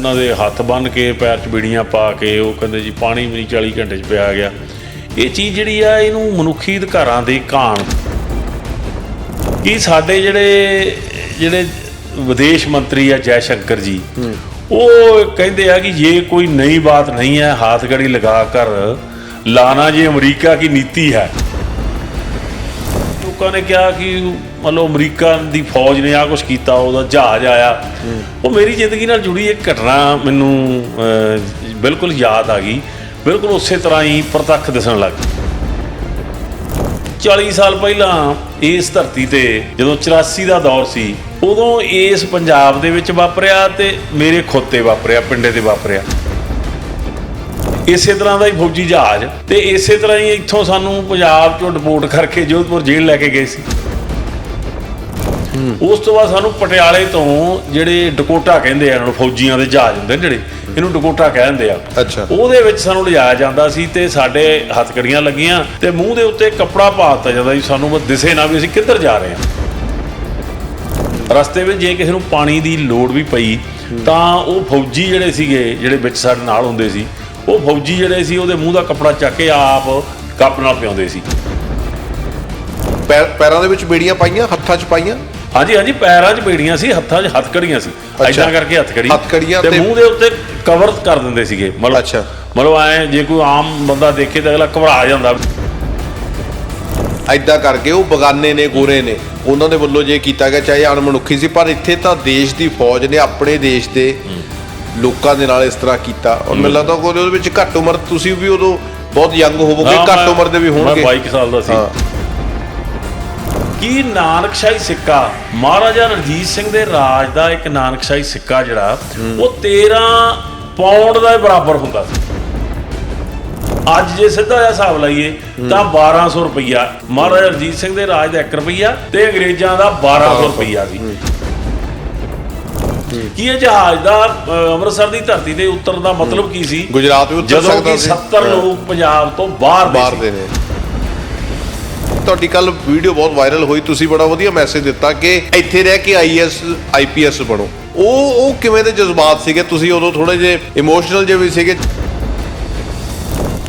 ਉਹਨਾਂ ਦੇ ਹੱਥ ਬੰਨ ਕੇ ਪੈਰ 'ਚ ਬੀੜੀਆਂ ਪਾ ਕੇ ਉਹ ਕਹਿੰਦੇ ਜੀ ਪਾਣੀ ਵੀ ਨਹੀਂ 40 ਘੰਟੇ 'ਚ ਪਿਆ ਗਿਆ। ਇਹ ਚੀਜ਼ ਜਿਹੜੀ ਆ ਇਹਨੂੰ ਮਨੁੱਖੀ ਅਧਿਕਾਰਾਂ ਦੀ ਕਾਣ ਕੀ ਸਾਡੇ ਜਿਹੜੇ ਜਿਹੜੇ ਵਿਦੇਸ਼ ਮੰਤਰੀ ਆ ਜੈ ਸ਼ੰਕਰ ਜੀ ਉਹ ਕਹਿੰਦੇ ਆ ਕਿ ਇਹ ਕੋਈ ਨਈ ਬਾਤ ਨਹੀਂ ਹੈ ਹਾਥ ਗੜੀ ਲਗਾ ਕਰ ਲਾਣਾ ਜੇ ਅਮਰੀਕਾ ਕੀ ਨੀਤੀ ਹੈ। ਲੋਕਾਂ ਨੇ ਕਿਹਾ ਕਿ ਮਤਲਬ ਅਮਰੀਕਾ ਦੀ ਫੌਜ ਨੇ ਆ ਕੁਝ ਕੀਤਾ ਉਹਦਾ ਜਹਾਜ਼ ਆਇਆ। ਉਹ ਮੇਰੀ ਜ਼ਿੰਦਗੀ ਨਾਲ ਜੁੜੀ ਇੱਕ ਘਟਨਾ ਮੈਨੂੰ ਬਿਲਕੁਲ ਯਾਦ ਆ ਗਈ। ਬਿਲਕੁਲ ਉਸੇ ਤਰ੍ਹਾਂ ਹੀ ਪ੍ਰਤੱਖ ਦਿਸਣ ਲੱਗ ਗਈ। 40 ਸਾਲ ਪਹਿਲਾਂ ਇਸ ਧਰਤੀ ਤੇ ਜਦੋਂ 84 ਦਾ ਦੌਰ ਸੀ ਉਦੋਂ ਇਸ ਪੰਜਾਬ ਦੇ ਵਿੱਚ ਵਾਪਰਿਆ ਤੇ ਮੇਰੇ ਖੋਤੇ ਵਾਪਰਿਆ ਪਿੰਡੇ ਤੇ ਵਾਪਰਿਆ। ਇਸੇ ਤਰ੍ਹਾਂ ਦਾ ਹੀ ਫੌਜੀ ਜਹਾਜ਼ ਤੇ ਇਸੇ ਤਰ੍ਹਾਂ ਹੀ ਇੱਥੋਂ ਸਾਨੂੰ ਪੰਜਾਬ ਚੋਂ ਡਿਪੋਰਟ ਕਰਕੇ ਜੋਧਪੁਰ ਜੇਲ੍ਹ ਲੈ ਕੇ ਗਏ ਸੀ। ਉਸ ਤੋਂ ਬਾਅਦ ਸਾਨੂੰ ਪਟਿਆਲੇ ਤੋਂ ਜਿਹੜੇ ਡਕੋਟਾ ਕਹਿੰਦੇ ਆ ਇਹਨਾਂ ਨੂੰ ਫੌਜੀਆਂ ਦੇ ਜਹਾਜ਼ ਹੁੰਦੇ ਨੇ ਜਿਹੜੇ ਇਹਨੂੰ ਡਕੋਟਾ ਕਹਿੰਦੇ ਆ। ਅੱਛਾ। ਉਹਦੇ ਵਿੱਚ ਸਾਨੂੰ ਲਿਜਾਇਆ ਜਾਂਦਾ ਸੀ ਤੇ ਸਾਡੇ ਹੱਥਕੜੀਆਂ ਲੱਗੀਆਂ ਤੇ ਮੂੰਹ ਦੇ ਉੱਤੇ ਕੱਪੜਾ ਪਾ ਦਿੱਤਾ ਜਾਂਦਾ ਸੀ। ਸਾਨੂੰ ਬਸ ਦਿਸੇ ਨਾ ਵੀ ਅਸੀਂ ਕਿੱਧਰ ਜਾ ਰਹੇ ਹਾਂ। ਰਸਤੇ ਵਿੱਚ ਜੇ ਕਿਸੇ ਨੂੰ ਪਾਣੀ ਦੀ ਲੋੜ ਵੀ ਪਈ ਤਾਂ ਉਹ ਫੌਜੀ ਜਿਹੜੇ ਸੀਗੇ ਜਿਹੜੇ ਵਿੱਚ ਸਾਡੇ ਨਾਲ ਹੁੰਦੇ ਸੀ ਉਹ ਫੌਜੀ ਜਿਹੜੇ ਸੀ ਉਹਦੇ ਮੂੰਹ ਦਾ ਕੱਪੜਾ ਚੱਕ ਕੇ ਆਪ ਕੱਪ ਨਾਲ ਪਿਆਉਂਦੇ ਸੀ। ਪੈਰ ਦੇ ਵਿੱਚ ਬੇੜੀਆਂ ਪਾਈਆਂ ਹੱਥਾਂ 'ਚ ਪਾਈਆਂ? ਹਾਂਜੀ ਹਾਂਜੀ ਪੈਰਾਂ 'ਚ ਬੇੜੀਆਂ ਸੀ ਹੱਥਾਂ 'ਚ ਹੱਥਕੜੀਆਂ ਸੀ। ਐਦਾਂ ਕਰਕੇ ਹੱਥਕੜੀ। ਹੱਥਕੜੀਆਂ ਤੇ- ਮੂੰਹ ਦੇ ਉੱਤੇ ਕਵਰ ਕਰ ਦਿੰਦੇ ਸੀਗੇ ਮਤਲਬ ਅੱਛਾ। ਮਤਲਬ ਐ ਜੇ ਕੋਈ ਆਮ ਬੰਦਾ ਦੇਖੇ ਤਾਂ ਅਗਲਾ ਘਬਰਾ ਜਾਂਦਾ। ਐਦਾਂ ਕਰਕੇ ਉਹ ਬਗਾਨੇ ਨੇ ਗੋਰੇ ਨੇ। ਉਹਨਾਂ ਦੇ ਵੱਲੋਂ ਜੇ ਕੀਤਾ ਗਿਆ ਚਾਹੇ ਅਣਮਨੁੱਖੀ ਸੀ ਪਰ ਇੱਥੇ ਤਾਂ ਦੇਸ਼ ਦੀ ਫੌਜ ਨੇ ਆਪਣੇ ਦੇਸ਼ ਦੇ ਲੋਕਾਂ ਦੇ ਨਾਲ ਇਸ ਤਰ੍ਹਾਂ ਕੀਤਾ। ਔਰ ਮੈਨੂੰ ਲੱਗਦਾ ਕਿ ਉਹਦੇ ਵਿੱਚ ਘੱਟ ਉਮਰ ਤੁਸੀਂ ਵੀ ਉਦੋਂ ਬਹੁਤ ਯੰਗ ਹੋਵੋਗੇ ਹਾਂ, ਘੱਟ ਮੈਂ- ਉਮਰ ਦੇ ਵੀ ਹੋਣਗੇ। ਮੈਂ 22 ਸਾਲ ਦਾ ਸੀ। ਹਾਂ। ਕੀ ਨਾਨਕਸ਼ਾਹੀ ਸਿੱਕਾ? ਮਹਾਰਾਜਾ ਰਣਜੀਤ ਸਿੰਘ ਦੇ ਰਾਜ ਦਾ ਇੱਕ ਨਾਨਕਸ਼ਾਹੀ ਸਿੱਕਾ ਜਿਹੜਾ ਉਹ 13 ਪੌਂਡ ਦਾ ਬਰਾਬਰ ਹੁੰਦਾ ਸੀ। ਅੱਜ ਜੇ ਸਿੱਧਾ ਜਿਹਾ ਹਿਸਾਬ ਲਾਈਏ ਤਾਂ 1200 ਰੁਪਈਆ। ਮਹਾਰਾਜਾ ਰਣਜੀਤ ਸਿੰਘ ਦੇ ਰਾਜ ਦਾ 1 ਰੁਪਈਆ ਤੇ ਅੰਗਰੇਜ਼ਾਂ ਦਾ 1200 ਰੁਪਈਆ ਸੀ ਕੀ ਇਹ ਜਹਾਜ਼ ਦਾ ਅ, ਅੰਮ੍ਰਿਤਸਰ ਦੀ ਧਰਤੀ ਤੇ ਉਤਰਨ ਦਾ ਮਤਲਬ ਕੀ ਸੀ? ਗੁਜਰਾਤ ਵੀ ਉੱਤਰ ਜਦੋਂ ਸਕਦਾ ਕਿ ਸੀ। 70 ਲੋਕ ਪੰਜਾਬ ਤੋਂ ਬਾਹਰ ਦੇ ਬਾਹਰ ਸੀ। ਦੇ ਨੇ। ਤੁਹਾਡੀ ਕੱਲ ਵੀਡੀਓ ਬਹੁਤ ਵਾਇਰਲ ਹੋਈ ਤੁਸੀਂ ਬੜਾ ਵਧੀਆ ਮੈਸੇਜ ਦਿੱਤਾ ਕਿ ਇੱਥੇ ਰਹਿ ਕੇ ਆਈਐਸ ਆਈਪੀਐਸ ਬਣੋ। ਉਹ ਉਹ ਕਿਵੇਂ ਦੇ ਜਜ਼ਬਾਤ ਸੀਗੇ? ਤੁਸੀਂ ਉਦੋਂ ਥੋੜੇ ਜਿਹੇ ਇਮੋਸ਼ਨਲ ਜਿਹੇ ਵੀ ਸੀਗੇ।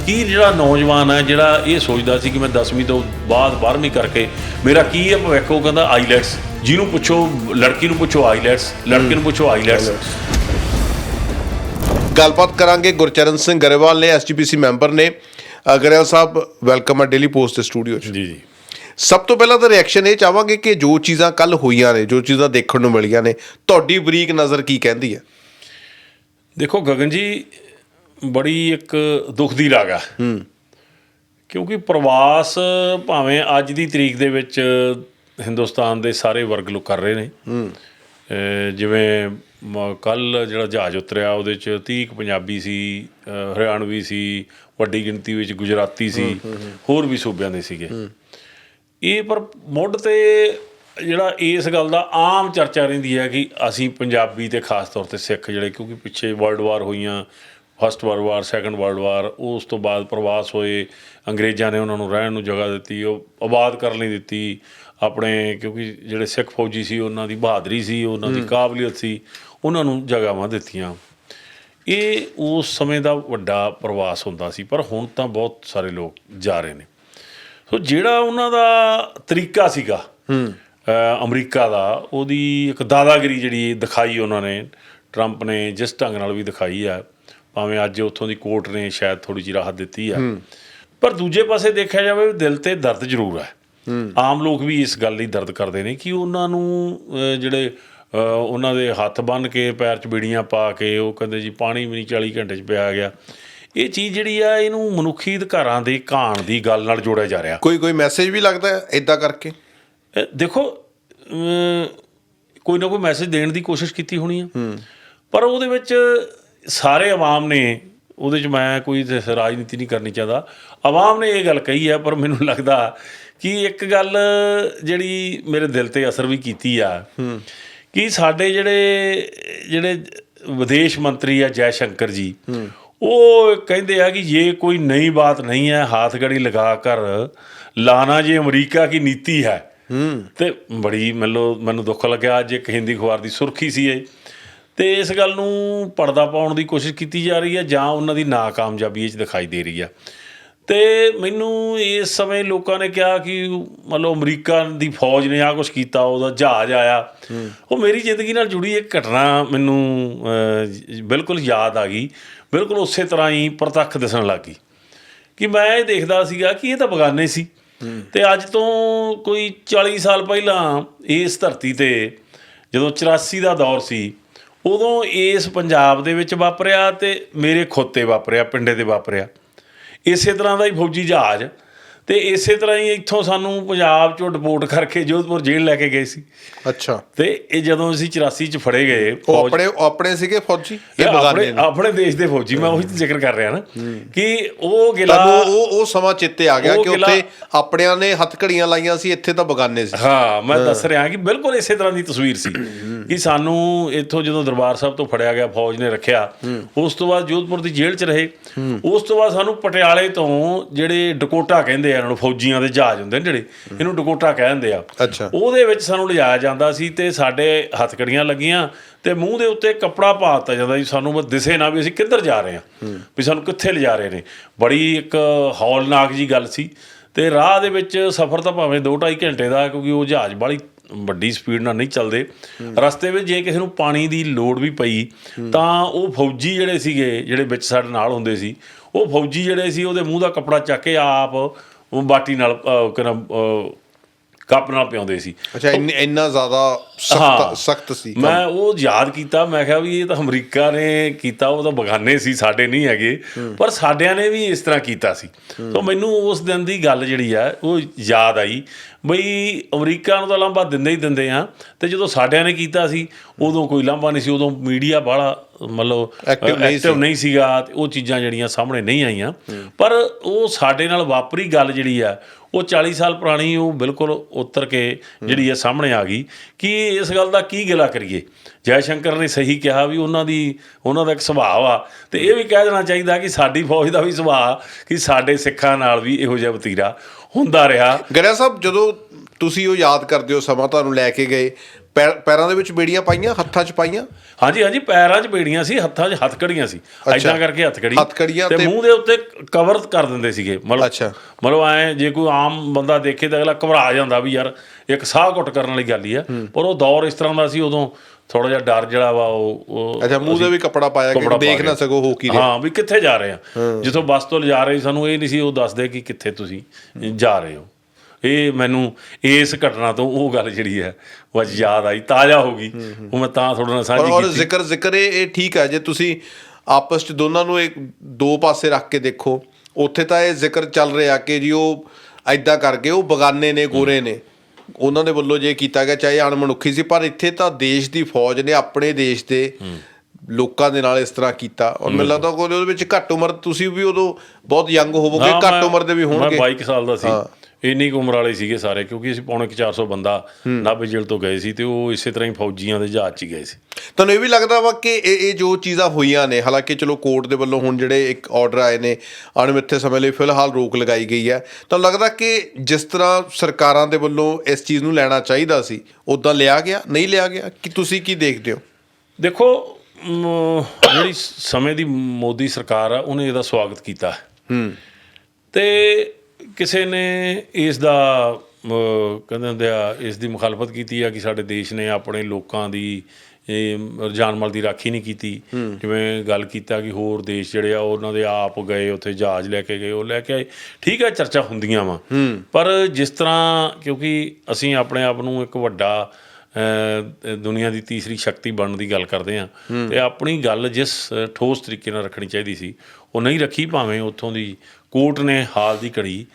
ਕੀ ਜਿਹੜਾ ਨੌਜਵਾਨ ਹੈ ਜਿਹੜਾ ਇਹ ਸੋਚਦਾ ਸੀ ਕਿ ਮੈਂ 10ਵੀਂ ਤੋਂ ਬਾਅਦ 12ਵੀਂ ਕਰਕੇ ਮੇਰਾ ਕੀ ਹੈ ਭਵਿੱਖ ਉਹ ਕਹਿੰਦਾ ਆਈਲੈਟਸ ਜਿਹਨੂੰ ਪੁੱਛੋ ਲੜਕੀ ਨੂੰ ਪੁੱਛੋ ਆਈਲੈਟਸ ਲੜਕੇ ਨੂੰ ਪੁੱਛੋ ਆਈਲੈਟਸ। ਗੱਲਬਾਤ ਕਰਾਂਗੇ ਗੁਰਚਰਨ ਸਿੰਘ ਗਰੇਵਾਲ ਨੇ ਐਸਜੀਪੀਸੀ ਮੈਂਬਰ ਨੇ। ਗਰੇਵਾਲ ਸਾਹਿਬ ਵੈਲਕਮ ਹੈ ਡੇਲੀ ਪੋਸਟ ਦੇ ਸਟੂਡੀਓ 'ਚ। ਜੀ ਜੀ। ਸਭ ਤੋਂ ਪਹਿਲਾਂ ਤਾਂ ਰਿਐਕਸ਼ਨ ਇਹ ਚਾਹਾਂਗੇ ਕਿ ਜੋ ਚੀਜ਼ਾਂ ਕੱਲ ਹੋਈਆਂ ਨੇ ਜੋ ਚੀਜ਼ਾਂ ਦੇਖਣ ਨੂੰ ਮਿਲੀਆਂ ਨੇ ਤੁਹਾਡੀ ਬਰੀਕ ਨਜ਼ਰ ਕੀ ਕਹਿੰਦੀ ਹੈ? ਦੇਖੋ ਗਗਨ ਜੀ ਬੜੀ ਇੱਕ ਦੁੱਖ ਦੀ ਰਾਗ ਆ। ਕਿਉਂਕਿ ਪ੍ਰਵਾਸ ਭਾਵੇਂ ਅੱਜ ਦੀ ਤਰੀਕ ਦੇ ਵਿੱਚ ਹਿੰਦੁਸਤਾਨ ਦੇ ਸਾਰੇ ਵਰਗ ਲੋਕ ਕਰ ਰਹੇ ਨੇ। ਅਹ ਜਿਵੇਂ ਕੱਲ ਜਿਹੜਾ ਜਹਾਜ਼ ਉਤਰਿਆ ਉਹਦੇ ਚ 30 ਕੁ ਪੰਜਾਬੀ ਸੀ ਹਰਿਆਣਵੀ ਸੀ ਵੱਡੀ ਗਿਣਤੀ ਵਿੱਚ ਗੁਜਰਾਤੀ ਸੀ ਹੋਰ ਵੀ ਸੂਬਿਆਂ ਦੇ ਸੀਗੇ। ਇਹ ਪਰ ਮੁੱਢ ਤੇ ਜਿਹੜਾ ਇਸ ਗੱਲ ਦਾ ਆਮ ਚਰਚਾ ਰਹਿੰਦੀ ਹੈ ਕਿ ਅਸੀਂ ਪੰਜਾਬੀ ਤੇ ਖਾਸ ਤੌਰ ਤੇ ਸਿੱਖ ਜਿਹੜੇ ਕਿਉਂਕਿ ਪਿੱਛੇ ਵਰਲਡ ਵਾਰ ਹੋਈਆਂ first world war second world war ਉਸ ਤੋਂ ਬਾਅਦ ਪ੍ਰਵਾਸ ਹੋਏ ਅੰਗਰੇਜ਼ਾਂ ਨੇ ਉਹਨਾਂ ਨੂੰ ਰਹਿਣ ਨੂੰ ਜਗ੍ਹਾ ਦਿੱਤੀ ਉਹ ਆਬਾਦ ਕਰਨ ਲਈ ਦਿੱਤੀ। ਆਪਣੇ ਕਿਉਂਕਿ ਜਿਹੜੇ ਸਿੱਖ ਫੌਜੀ ਸੀ ਉਹਨਾਂ ਦੀ ਬਹਾਦਰੀ ਸੀ ਉਹਨਾਂ ਦੀ ਕਾਬਲੀਅਤ ਸੀ ਉਹਨਾਂ ਨੂੰ ਜਗ੍ਹਾਵਾਂ ਦਿੱਤੀਆਂ। ਇਹ ਉਸ ਸਮੇਂ ਦਾ ਵੱਡਾ ਪ੍ਰਵਾਸ ਹੁੰਦਾ ਸੀ ਪਰ ਹੁਣ ਤਾਂ ਬਹੁਤ ਸਾਰੇ ਲੋਕ ਜਾ ਰਹੇ ਨੇ। ਸੋ ਜਿਹੜਾ ਉਹਨਾਂ ਦਾ ਤਰੀਕਾ ਸੀਗਾ ਅ, ਅਮਰੀਕਾ ਦਾ ਉਹਦੀ ਇੱਕ ਦਾਦਾਗਿਰੀ ਜਿਹੜੀ ਦਿਖਾਈ ਉਹਨਾਂ ਨੇ ਟਰੰਪ ਨੇ ਜਿਸ ਢੰਗ ਨਾਲ ਵੀ ਦਿਖਾਈ ਆ ਭਾਵੇਂ ਅੱਜ ਉੱਥੋਂ ਦੀ ਕੋਰਟ ਨੇ ਸ਼ਾਇਦ ਥੋੜੀ ਜਿਹੀ ਰਾਹਤ ਦਿੱਤੀ ਆ। ਪਰ ਦੂਜੇ ਪਾਸੇ ਦੇਖਿਆ ਜਾਵੇ ਦਿਲ ਤੇ ਦਰਦ ਜ਼ਰੂਰ ਹੈ। ਆਮ ਲੋਕ ਵੀ ਇਸ ਗੱਲ ਲਈ ਦਰਦ ਕਰਦੇ ਨੇ ਕਿ ਉਹਨਾਂ ਨੂੰ ਜਿਹੜੇ ਉਹਨਾਂ ਦੇ ਹੱਥ ਬੰਨ ਕੇ ਪੈਰ 'ਚ ਬੀੜੀਆਂ ਪਾ ਕੇ ਉਹ ਕਹਿੰਦੇ ਜੀ ਪਾਣੀ ਵੀ ਨਹੀਂ 40 ਘੰਟੇ 'ਚ ਪਿਆ ਗਿਆ। ਇਹ ਚੀਜ਼ ਜਿਹੜੀ ਆ ਇਹਨੂੰ ਮਨੁੱਖੀ ਅਧਿਕਾਰਾਂ ਦੇ ਘਾਣ ਦੀ ਗੱਲ ਨਾਲ ਜੋੜਿਆ ਜਾ ਰਿਹਾ। ਕੋਈ ਕੋਈ ਮੈਸੇਜ ਵੀ ਲੱਗਦਾ ਹੈ ਇਦਾਂ ਕਰਕੇ ਦੇਖੋ ਕੋਈ ਨਾ ਕੋਈ ਮੈਸੇਜ ਦੇਣ ਦੀ ਕੋਸ਼ਿਸ਼ ਕੀਤੀ ਹੋਣੀ ਆ। ਪਰ ਉਹਦੇ ਵਿੱਚ ਸਾਰੇ ਆਵਾਮ ਨੇ ਉਹਦੇ 'ਚ ਮੈਂ ਕੋਈ ਰਾਜਨੀਤੀ ਨਹੀਂ ਕਰਨੀ ਚਾਹਦਾ। ਆਵਾਮ ਨੇ ਇਹ ਗੱਲ ਕਹੀ ਹੈ ਪਰ ਮੈਨੂੰ ਲੱਗਦਾ ਕਿ ਇੱਕ ਗੱਲ ਜਿਹੜੀ ਮੇਰੇ ਦਿਲ ਤੇ ਅਸਰ ਵੀ ਕੀਤੀ ਆ ਕਿ ਸਾਡੇ ਜਿਹੜੇ ਜਿਹੜੇ ਵਿਦੇਸ਼ ਮੰਤਰੀ ਆ ਜੈ ਸ਼ੰਕਰ ਜੀ ਉਹ ਕਹਿੰਦੇ ਆ ਕਿ ਇਹ ਕੋਈ ਨਈ ਬਾਤ ਨਹੀਂ ਹੈ ਹਾਥ ਗੜੀ ਲਗਾ ਕਰ ਲਾਣਾ ਜੇ ਅਮਰੀਕਾ ਕੀ ਨੀਤੀ ਹੈ। ਤੇ ਬੜੀ ਮੈਨੂੰ ਮੈਨੂੰ ਦੁੱਖ ਲੱਗਿਆ ਅੱਜ ਇੱਕ ਹਿੰਦੀ ਅਖਬਾਰ ਦੀ ਸੁਰਖੀ ਸੀ ਇਹ। ਤੇ ਇਸ ਗੱਲ ਨੂੰ ਪਰਦਾ ਪਾਉਣ ਦੀ ਕੋਸ਼ਿਸ਼ ਕੀਤੀ ਜਾ ਰਹੀ ਹੈ ਜਾਂ ਉਹਨਾਂ ਦੀ ਨਾਕਾਮਯਾਬੀ ਇਹ ਦਿਖਾਈ ਦੇ ਰਹੀ ਆ ਤੇ ਮੈਨੂੰ ਇਸ ਸਮੇਂ ਲੋਕਾਂ ਨੇ ਕਿਹਾ ਕਿ ਮਤਲਬ ਅਮਰੀਕਾ ਦੀ ਫੌਜ ਨੇ ਆ ਕੁਝ ਕੀਤਾ ਉਹਦਾ ਜਹਾਜ਼ ਆਇਆ। ਉਹ ਮੇਰੀ ਜ਼ਿੰਦਗੀ ਨਾਲ ਜੁੜੀ ਇੱਕ ਘਟਨਾ ਮੈਨੂੰ ਬਿਲਕੁਲ ਯਾਦ ਆ ਗਈ। ਬਿਲਕੁਲ ਉਸੇ ਤਰ੍ਹਾਂ ਹੀ ਪ੍ਰਤੱਖ ਦਿਸਣ ਲੱਗ ਕਿ ਮੈਂ ਇਹ ਦੇਖਦਾ ਸੀਗਾ ਕਿ ਇਹ ਤਾਂ ਬਗਾਨੇ ਸੀ। ਤੇ ਅੱਜ ਤੋਂ ਕੋਈ 40 ਸਾਲ ਪਹਿਲਾਂ ਇਸ ਧਰਤੀ ਤੇ ਜਦੋਂ 84 ਦਾ ਦੌਰ ਸੀ ਉਦੋਂ ਇਸ ਪੰਜਾਬ ਦੇ ਵਿੱਚ ਵਾਪਰਿਆ ਤੇ ਮੇਰੇ ਖੋਤੇ ਵਾਪਰਿਆ, ਪਿੰਡੇ ਤੇ ਵਾਪਰਿਆ। ਇਸੇ ਤਰ੍ਹਾਂ ਦਾ ਹੀ ਫੌਜੀ ਜਹਾਜ਼ ਤੇ ਇਸੇ ਤਰ੍ਹਾਂ ਹੀ ਇੱਥੋਂ ਸਾਨੂੰ ਪੰਜਾਬ ਚੋਂ ਡਿਪੋਰਟ ਕਰਕੇ ਜੋਧਪੁਰ ਜੇਲ੍ਹ ਲੈ ਕੇ ਗਏ ਸੀ। ਅੱਛਾ। ਤੇ ਇਹ ਜਦੋਂ ਅਸੀਂ 84 ਚ ਫੜੇ ਗਏ ਉਹ ਆਪਣੇ ਆਪਣੇ ਸੀਗੇ ਫੌਜੀ? ਇਹ ਬਗਾਨੇ ਆਪਣੇ ਦੇਸ਼ ਦੇ ਫੌਜੀ ਮੈਂ ਉਹੀ ਜ਼ਿਕਰ ਕਰ ਰਿਹਾ ਨਾ। ਕਿ ਉਹ ਗਿਲਾ ਉਹ ਉਹ ਸਮਾਂ ਚਿੱਤੇ ਆ ਗਿਆ ਕਿ ਉੱਥੇ ਆਪਣਿਆਂ ਨੇ ਹੱਥਕੜੀਆਂ ਲਾਈਆਂ ਸੀ ਇੱਥੇ ਤਾਂ ਬਗਾਨੇ ਸੀ। ਹਾਂ ਮੈਂ ਦੱਸ ਰਿਹਾ ਕਿ ਬਿਲਕੁਲ ਇਸੇ ਤਰ੍ਹਾਂ ਦੀ ਤਸਵੀਰ ਸੀ ਕਿ ਸਾਨੂੰ ਇੱਥੋਂ ਜਦੋਂ ਦਰਬਾਰ ਸਾਹਿਬ ਤੋਂ ਫੜਿਆ ਗਿਆ ਫੌਜ ਨੇ ਰੱਖਿਆ ਉਸ ਤੋਂ ਬਾਅਦ ਜੋਧਪੁਰ ਦੀ ਜੇਲ੍ਹ 'ਚ ਰਹੇ। ਉਸ ਤੋਂ ਬਾਅਦ ਸਾਨੂੰ ਪਟਿਆਲੇ ਤੋਂ ਜਿਹੜੇ ਡਕੋਟਾ ਕਹਿੰਦੇ ਆ ਇਹਨਾਂ ਨੂੰ ਫੌਜੀਆਂ ਦੇ ਜਹਾਜ਼ ਹੁੰਦੇ ਨੇ ਜਿਹੜੇ ਇਹਨੂੰ ਡਕੋਟਾ ਕਹਿੰਦੇ ਆ। ਅੱਛਾ। ਉਹਦੇ ਵਿੱਚ ਸਾਨੂੰ ਲਿਜਾਇਆ ਜਾਂਦਾ ਸੀ ਤੇ ਸਾਡੇ ਹੱਥਕੜੀਆਂ ਲੱਗੀਆਂ ਤੇ ਮੂੰਹ ਦੇ ਉੱਤੇ ਕੱਪੜਾ ਪਾ ਦਿੱਤਾ ਜਾਂਦਾ ਸੀ। ਸਾਨੂੰ ਬਸ ਦਿਸੇ ਨਾ ਵੀ ਅਸੀਂ ਕਿੱਧਰ ਜਾ ਰਹੇ ਹਾਂ ਵੀ ਸਾਨੂੰ ਕਿੱਥੇ ਲਿਜਾ ਰਹੇ ਨੇ। ਬੜੀ ਇੱਕ ਹੌਲਨਾਕ ਜੀ ਗੱਲ ਸੀ ਤੇ ਰਾਹ ਦੇ ਵਿੱਚ ਸਫ਼ਰ ਤਾਂ ਭਾਵੇਂ 2.5 ਘੰਟੇ ਦਾ ਕਿਉਂਕਿ ਉਹ ਜਹਾਜ਼ ਬੜੀ ਵੱਡੀ ਸਪੀਡ ਨਾਲ ਨਹੀਂ ਚੱਲਦੇ। ਰਸਤੇ ਵਿੱਚ ਜੇ ਕਿਸੇ ਨੂੰ ਪਾਣੀ ਦੀ ਲੋੜ ਵੀ ਪਈ ਤਾਂ ਉਹ ਫੌਜੀ ਜਿਹੜੇ ਸੀਗੇ ਜਿਹੜੇ ਵਿੱਚ ਸਾਡੇ ਨਾਲ ਹੁੰਦੇ ਸੀ ਉਹ ਫੌਜੀ ਜਿਹੜੇ ਸੀ ਉਹਦੇ ਮੂੰਹ ਦਾ ਕੱਪੜਾ ਚੱਕ ਕੇ ਆਪ ਬਾਟੀ ਨਾਲ ਅਹ, ਕੱਪ ਨਾਲ ਪਿਆਉਂਦੇ ਸੀ। ਅੱਛਾ ਇੰਨ- ਜ਼ਿਆਦਾ। ਸਖਤ ਸਖਤ ਸੀ ਮੈਂ ਉਹ ਯਾਦ ਕੀਤਾ ਮੈਂ ਕਿਹਾ ਵੀ ਇਹ ਤਾਂ ਅਮਰੀਕਾ ਨੇ ਕੀਤਾ ਉਹ ਤਾਂ ਬਗਾਨੇ ਸੀ ਸਾਡੇ ਨਹੀਂ ਹੈਗੇ। ਪਰ ਸਾਡਿਆਂ ਨੇ ਵੀ ਇਸ ਤਰ੍ਹਾਂ ਕੀਤਾ ਸੀ। ਸੋ ਮੈਨੂੰ ਉਸ ਦਿਨ ਦੀ ਗੱਲ ਜਿਹੜੀ ਆ ਉਹ ਯਾਦ ਆਈ ਬਈ ਅਮਰੀਕਾ ਨੂੰ ਤਾਂ ਲਾਂਭਾ ਦਿੰਦੇ ਹੀ ਦਿੰਦੇ ਆ ਤੇ ਜਦੋਂ ਸਾਡਿਆਂ ਨੇ ਕੀਤਾ ਸੀ ਉਦੋਂ ਕੋਈ ਲਾਂਭਾ ਨਹੀਂ ਸੀ ਉਦੋਂ ਮੀਡੀਆ ਬਾਹਲਾ ਮਤਲਬ Active ਨਹੀਂ ਸੀਗਾ ਤੇ ਉਹ ਚੀਜ਼ਾਂ ਜਿਹੜੀਆਂ ਸਾਹਮਣੇ ਨਹੀਂ ਆਈਆਂ। ਪਰ ਉਹ ਸਾਡੇ ਨਾਲ ਵਾਪਰੀ ਗੱਲ ਜਿਹੜੀ ਆ ਉਹ 40 ਸਾਲ ਪੁਰਾਣੀ ਉਹ ਬਿਲਕੁਲ ਉਤਰ ਕੇ ਜਿਹੜੀ ਹੈ ਸਾਹਮਣੇ ਆ ਗਈ। ਕਿ ਇਸ ਗੱਲ ਦਾ ਕੀ ਗਿਲਾ ਕਰੀਏ? ਜੈ ਸ਼ੰਕਰ ਨੇ ਸਹੀ ਕਿਹਾ ਵੀ ਉਹਨਾਂ ਦੀ, ਉਹਨਾਂ ਦਾ ਇੱਕ ਸੁਭਾਅ ਆ। ਤੇ ਇਹ ਵੀ ਕਹਿ ਦੇਣਾ ਚਾਹੀਦਾ ਕਿ ਸਾਡੀ ਫੌਜ ਦਾ ਵੀ ਸੁਭਾਅ ਕਿ ਸਾਡੇ ਸਿੱਖਾਂ ਨਾਲ ਵੀ ਇਹੋ ਜਿਹਾ ਵਤੀਰਾ ਹੁੰਦਾ ਰਿਹਾ। ਗਰਿਆ ਸਾਹਿਬ, ਜਦੋਂ ਤੁਸੀਂ ਉਹ ਯਾਦ ਕਰਦੇ ਹੋ ਸਮਾਂ ਤੁਹਾਨੂੰ ਲੈ ਕੇ ਗਏ ਪੈਰ- ਦੇ ਵਿੱਚ ਬੇੜੀਆਂ ਪਾਈਆਂ ਹੱਥਾਂ 'ਚ ਪਾਈਆਂ? ਹਾਂਜੀ ਹਾਂਜੀ ਪੈਰਾਂ 'ਚ ਬੇੜੀਆਂ ਸੀ ਹੱਥਾਂ 'ਚ ਹੱਥਕੜੀਆਂ ਸੀ। ਐਦਾਂ ਕਰਕੇ ਹੱਥਕੜੀ ਹੱਥਕੜੀਆਂ ਤੇ ਮੂੰਹ ਦੇ ਉੱਤੇ ਕਵਰ ਕਰ ਦਿੰਦੇ ਸੀਗੇ। ਮਤਲਬ ਅੱਛਾ। ਮਤਲਬ ਐ ਜੇ ਕੋਈ ਆਮ ਬੰਦਾ ਦੇਖੇ ਤਾਂ ਅਗਲਾ ਘਬਰਾ ਜਾਂਦਾ ਵੀ ਯਾਰ ਇੱਕ ਸਾਹ ਘੁੱਟ ਕਰਨ ਵਾਲੀ ਗੱਲ ਹੀ ਆ। ਪਰ ਉਹ ਦੌਰ ਇਸ ਤਰ੍ਹਾਂ ਦਾ ਸੀ ਉਦੋਂ ਥੋੜਾ ਜਿਹਾ ਡਰ ਜਿਹੜਾ ਵਾ ਉਹ ਅੱਛਾ ਮੂੰਹ ਦੇ ਵੀ ਕੱਪੜਾ ਪਾਇਆ ਕਿ ਦੇਖ। ਨਾ ਸਕੋ ਹੋ ਕੀ ਰਿਹਾ। ਹਾਂ ਵੀ ਕਿੱਥੇ ਜਾ ਰਹੇ ਆ। ਜਿੱਥੋਂ ਬੱਸ ਤੋਂ ਲਿਜਾ ਰਹੇ ਸਾਨੂੰ ਇਹ ਨਹੀਂ ਸੀ ਉਹ ਦੱਸਦੇ ਕਿ ਕਿੱਥੇ ਤੁਸੀਂ ਜਾ ਰਹੇ ਹੋ। ਇਹ ਮੈਨੂੰ ਇਸ ਘਟਨਾ ਤੋਂ ਉਹ ਗੱਲ ਜਿਹੜੀ ਹੈ ਉਹ ਅੱਜ ਯਾਦ ਆਈ ਤਾਜ਼ਾ ਹੋ ਗਈ। ਉਹ ਮੈਂ ਤਾਂ ਤੁਹਾਡੇ ਨਾਲ ਔਰ ਸਾਂਝੀ ਔਰ ਕੀਤੀ। ਜ਼ਿਕਰ ਜ਼ਿਕਰ ਇਹ ਠੀਕ ਹੈ ਜੇ ਤੁਸੀਂ ਆਪਸ ਚ ਦੋਨਾਂ ਨੂੰ ਇੱਕ ਦੋ ਪਾਸੇ ਰੱਖ ਕੇ ਦੇਖੋ ਉੱਥੇ ਤਾਂ ਇਹ ਜ਼ਿਕਰ ਚੱਲ ਰਿਹਾ ਕਿ ਜੀ ਉਹ ਐਦਾਂ ਕਰਕੇ ਉਹ ਬਗਾਨੇ ਨੇ ਗੋਰੇ ਨੇ। ਉਹਨਾਂ ਦੇ ਵੱਲੋਂ ਜੇ ਕੀਤਾ ਗਿਆ ਚਾਹੇ ਅਣਮਨੁੱਖੀ ਸੀ ਪਰ ਇੱਥੇ ਤਾਂ ਦੇਸ਼ ਦੀ ਫੌਜ ਨੇ ਆਪਣੇ ਦੇਸ਼ ਦੇ ਲੋਕਾਂ ਦੇ ਨਾਲ ਇਸ ਤਰ੍ਹਾਂ ਕੀਤਾ। ਔਰ ਮੈਨੂੰ ਲੱਗਦਾ ਕਿ ਉਹਦੇ ਵਿੱਚ ਘੱਟ ਉਮਰ ਤੁਸੀਂ ਵੀ ਉਦੋਂ ਬਹੁਤ ਯੰਗ ਹੋਵੋਗੇ ਘੱਟ ਉਮਰ ਦੇ ਵੀ ਹੋਣਗੇ। ਮੈਂ 22 ਸਾਲ ਦਾ ਸੀ। ਇੰਨੀ ਕੁ ਉਮਰ ਵਾਲੇ ਸੀਗੇ ਸਾਰੇ ਕਿਉਂਕਿ ਅਸੀਂ ਪੌਣੇ ਕੁ 400 ਬੰਦਾ ਨਾਭੇ ਜੇਲ੍ਹ ਤੋਂ ਗਏ ਸੀ ਤੇ ਉਹ ਇਸੇ ਤਰ੍ਹਾਂ ਹੀ ਫੌਜੀਆਂ ਦੇ ਜਹਾਜ਼ 'ਚ ਹੀ ਗਏ ਸੀ। ਤੁਹਾਨੂੰ ਇਹ ਵੀ ਲੱਗਦਾ ਵਾ ਕਿ ਇਹ ਇਹ ਜੋ ਚੀਜ਼ਾਂ ਹੋਈਆਂ ਨੇ ਹਾਲਾਂਕਿ ਚਲੋ ਕੋਰਟ ਦੇ ਵੱਲੋਂ ਹੁਣ ਜਿਹੜੇ ਇੱਕ ਆਰਡਰ ਆਏ ਨੇ ਅਣਮਿੱਥੇ ਸਮੇਂ ਲਈ ਫਿਲਹਾਲ ਰੋਕ ਲਗਾਈ ਗਈ ਹੈ। ਤੁਹਾਨੂੰ ਲੱਗਦਾ ਕਿ ਜਿਸ ਤਰ੍ਹਾਂ ਸਰਕਾਰਾਂ ਦੇ ਵੱਲੋਂ ਇਸ ਚੀਜ਼ ਨੂੰ ਲੈਣਾ ਚਾਹੀਦਾ ਸੀ ਉਦਾਂ ਲਿਆ ਗਿਆ ਨਹੀਂ ਲਿਆ ਗਿਆ? ਕਿ ਤੁਸੀਂ ਕੀ ਦੇਖਦੇ ਹੋ? ਦੇਖੋ ਜਿਹੜੀ ਸਮੇਂ ਦੀ ਮੋਦੀ ਸਰਕਾਰ ਆ ਉਹਨੇ ਇਹਦਾ ਸਵਾਗਤ ਕੀਤਾ ਹੂੰ। ਤੇ ਕਿਸੇ ਨੇ ਇਸ ਦਾ ਕਹਿੰਦੇ ਹੁੰਦੇ ਆ ਇਸ ਦੀ ਮੁਖਾਲਫਤ ਕੀਤੀ ਆ ਕਿ ਸਾਡੇ ਦੇਸ਼ ਨੇ ਆਪਣੇ ਲੋਕਾਂ ਦੀ ਇਹ ਜਾਨਮਾਲ ਦੀ ਰਾਖੀ ਨਹੀਂ ਕੀਤੀ। ਜਿਵੇਂ ਗੱਲ ਕੀਤਾ ਕਿ ਹੋਰ ਦੇਸ਼ ਜਿਹੜੇ ਆ ਉਹਨਾਂ ਦੇ ਆਪ ਗਏ ਉੱਥੇ ਜਹਾਜ਼ ਲੈ ਕੇ ਗਏ ਉਹ ਲੈ ਕੇ ਆਏ। ਠੀਕ ਹੈ ਚਰਚਾ ਹੁੰਦੀਆਂ ਵਾ। ਪਰ ਜਿਸ ਤਰ੍ਹਾਂ ਕਿਉਂਕਿ ਅਸੀਂ ਆਪਣੇ ਆਪ ਨੂੰ ਇੱਕ ਵੱਡਾ ਦੁਨੀਆ ਦੀ ਤੀਸਰੀ ਸ਼ਕਤੀ ਬਣਨ ਦੀ ਗੱਲ ਕਰਦੇ ਆ। ਤੇ ਆਪਣੀ ਗੱਲ ਜਿਸ ਠੋਸ ਤਰੀਕੇ ਨਾਲ ਰੱਖਣੀ ਚਾਹੀਦੀ ਸੀ ਉਹ ਨਹੀਂ ਰੱਖੀ ਭਾਵੇਂ ਉੱਥੋਂ ਦੀ ਕੋਰਟ ਨੇ ਹਾਲ ਦੀ ਘੜੀ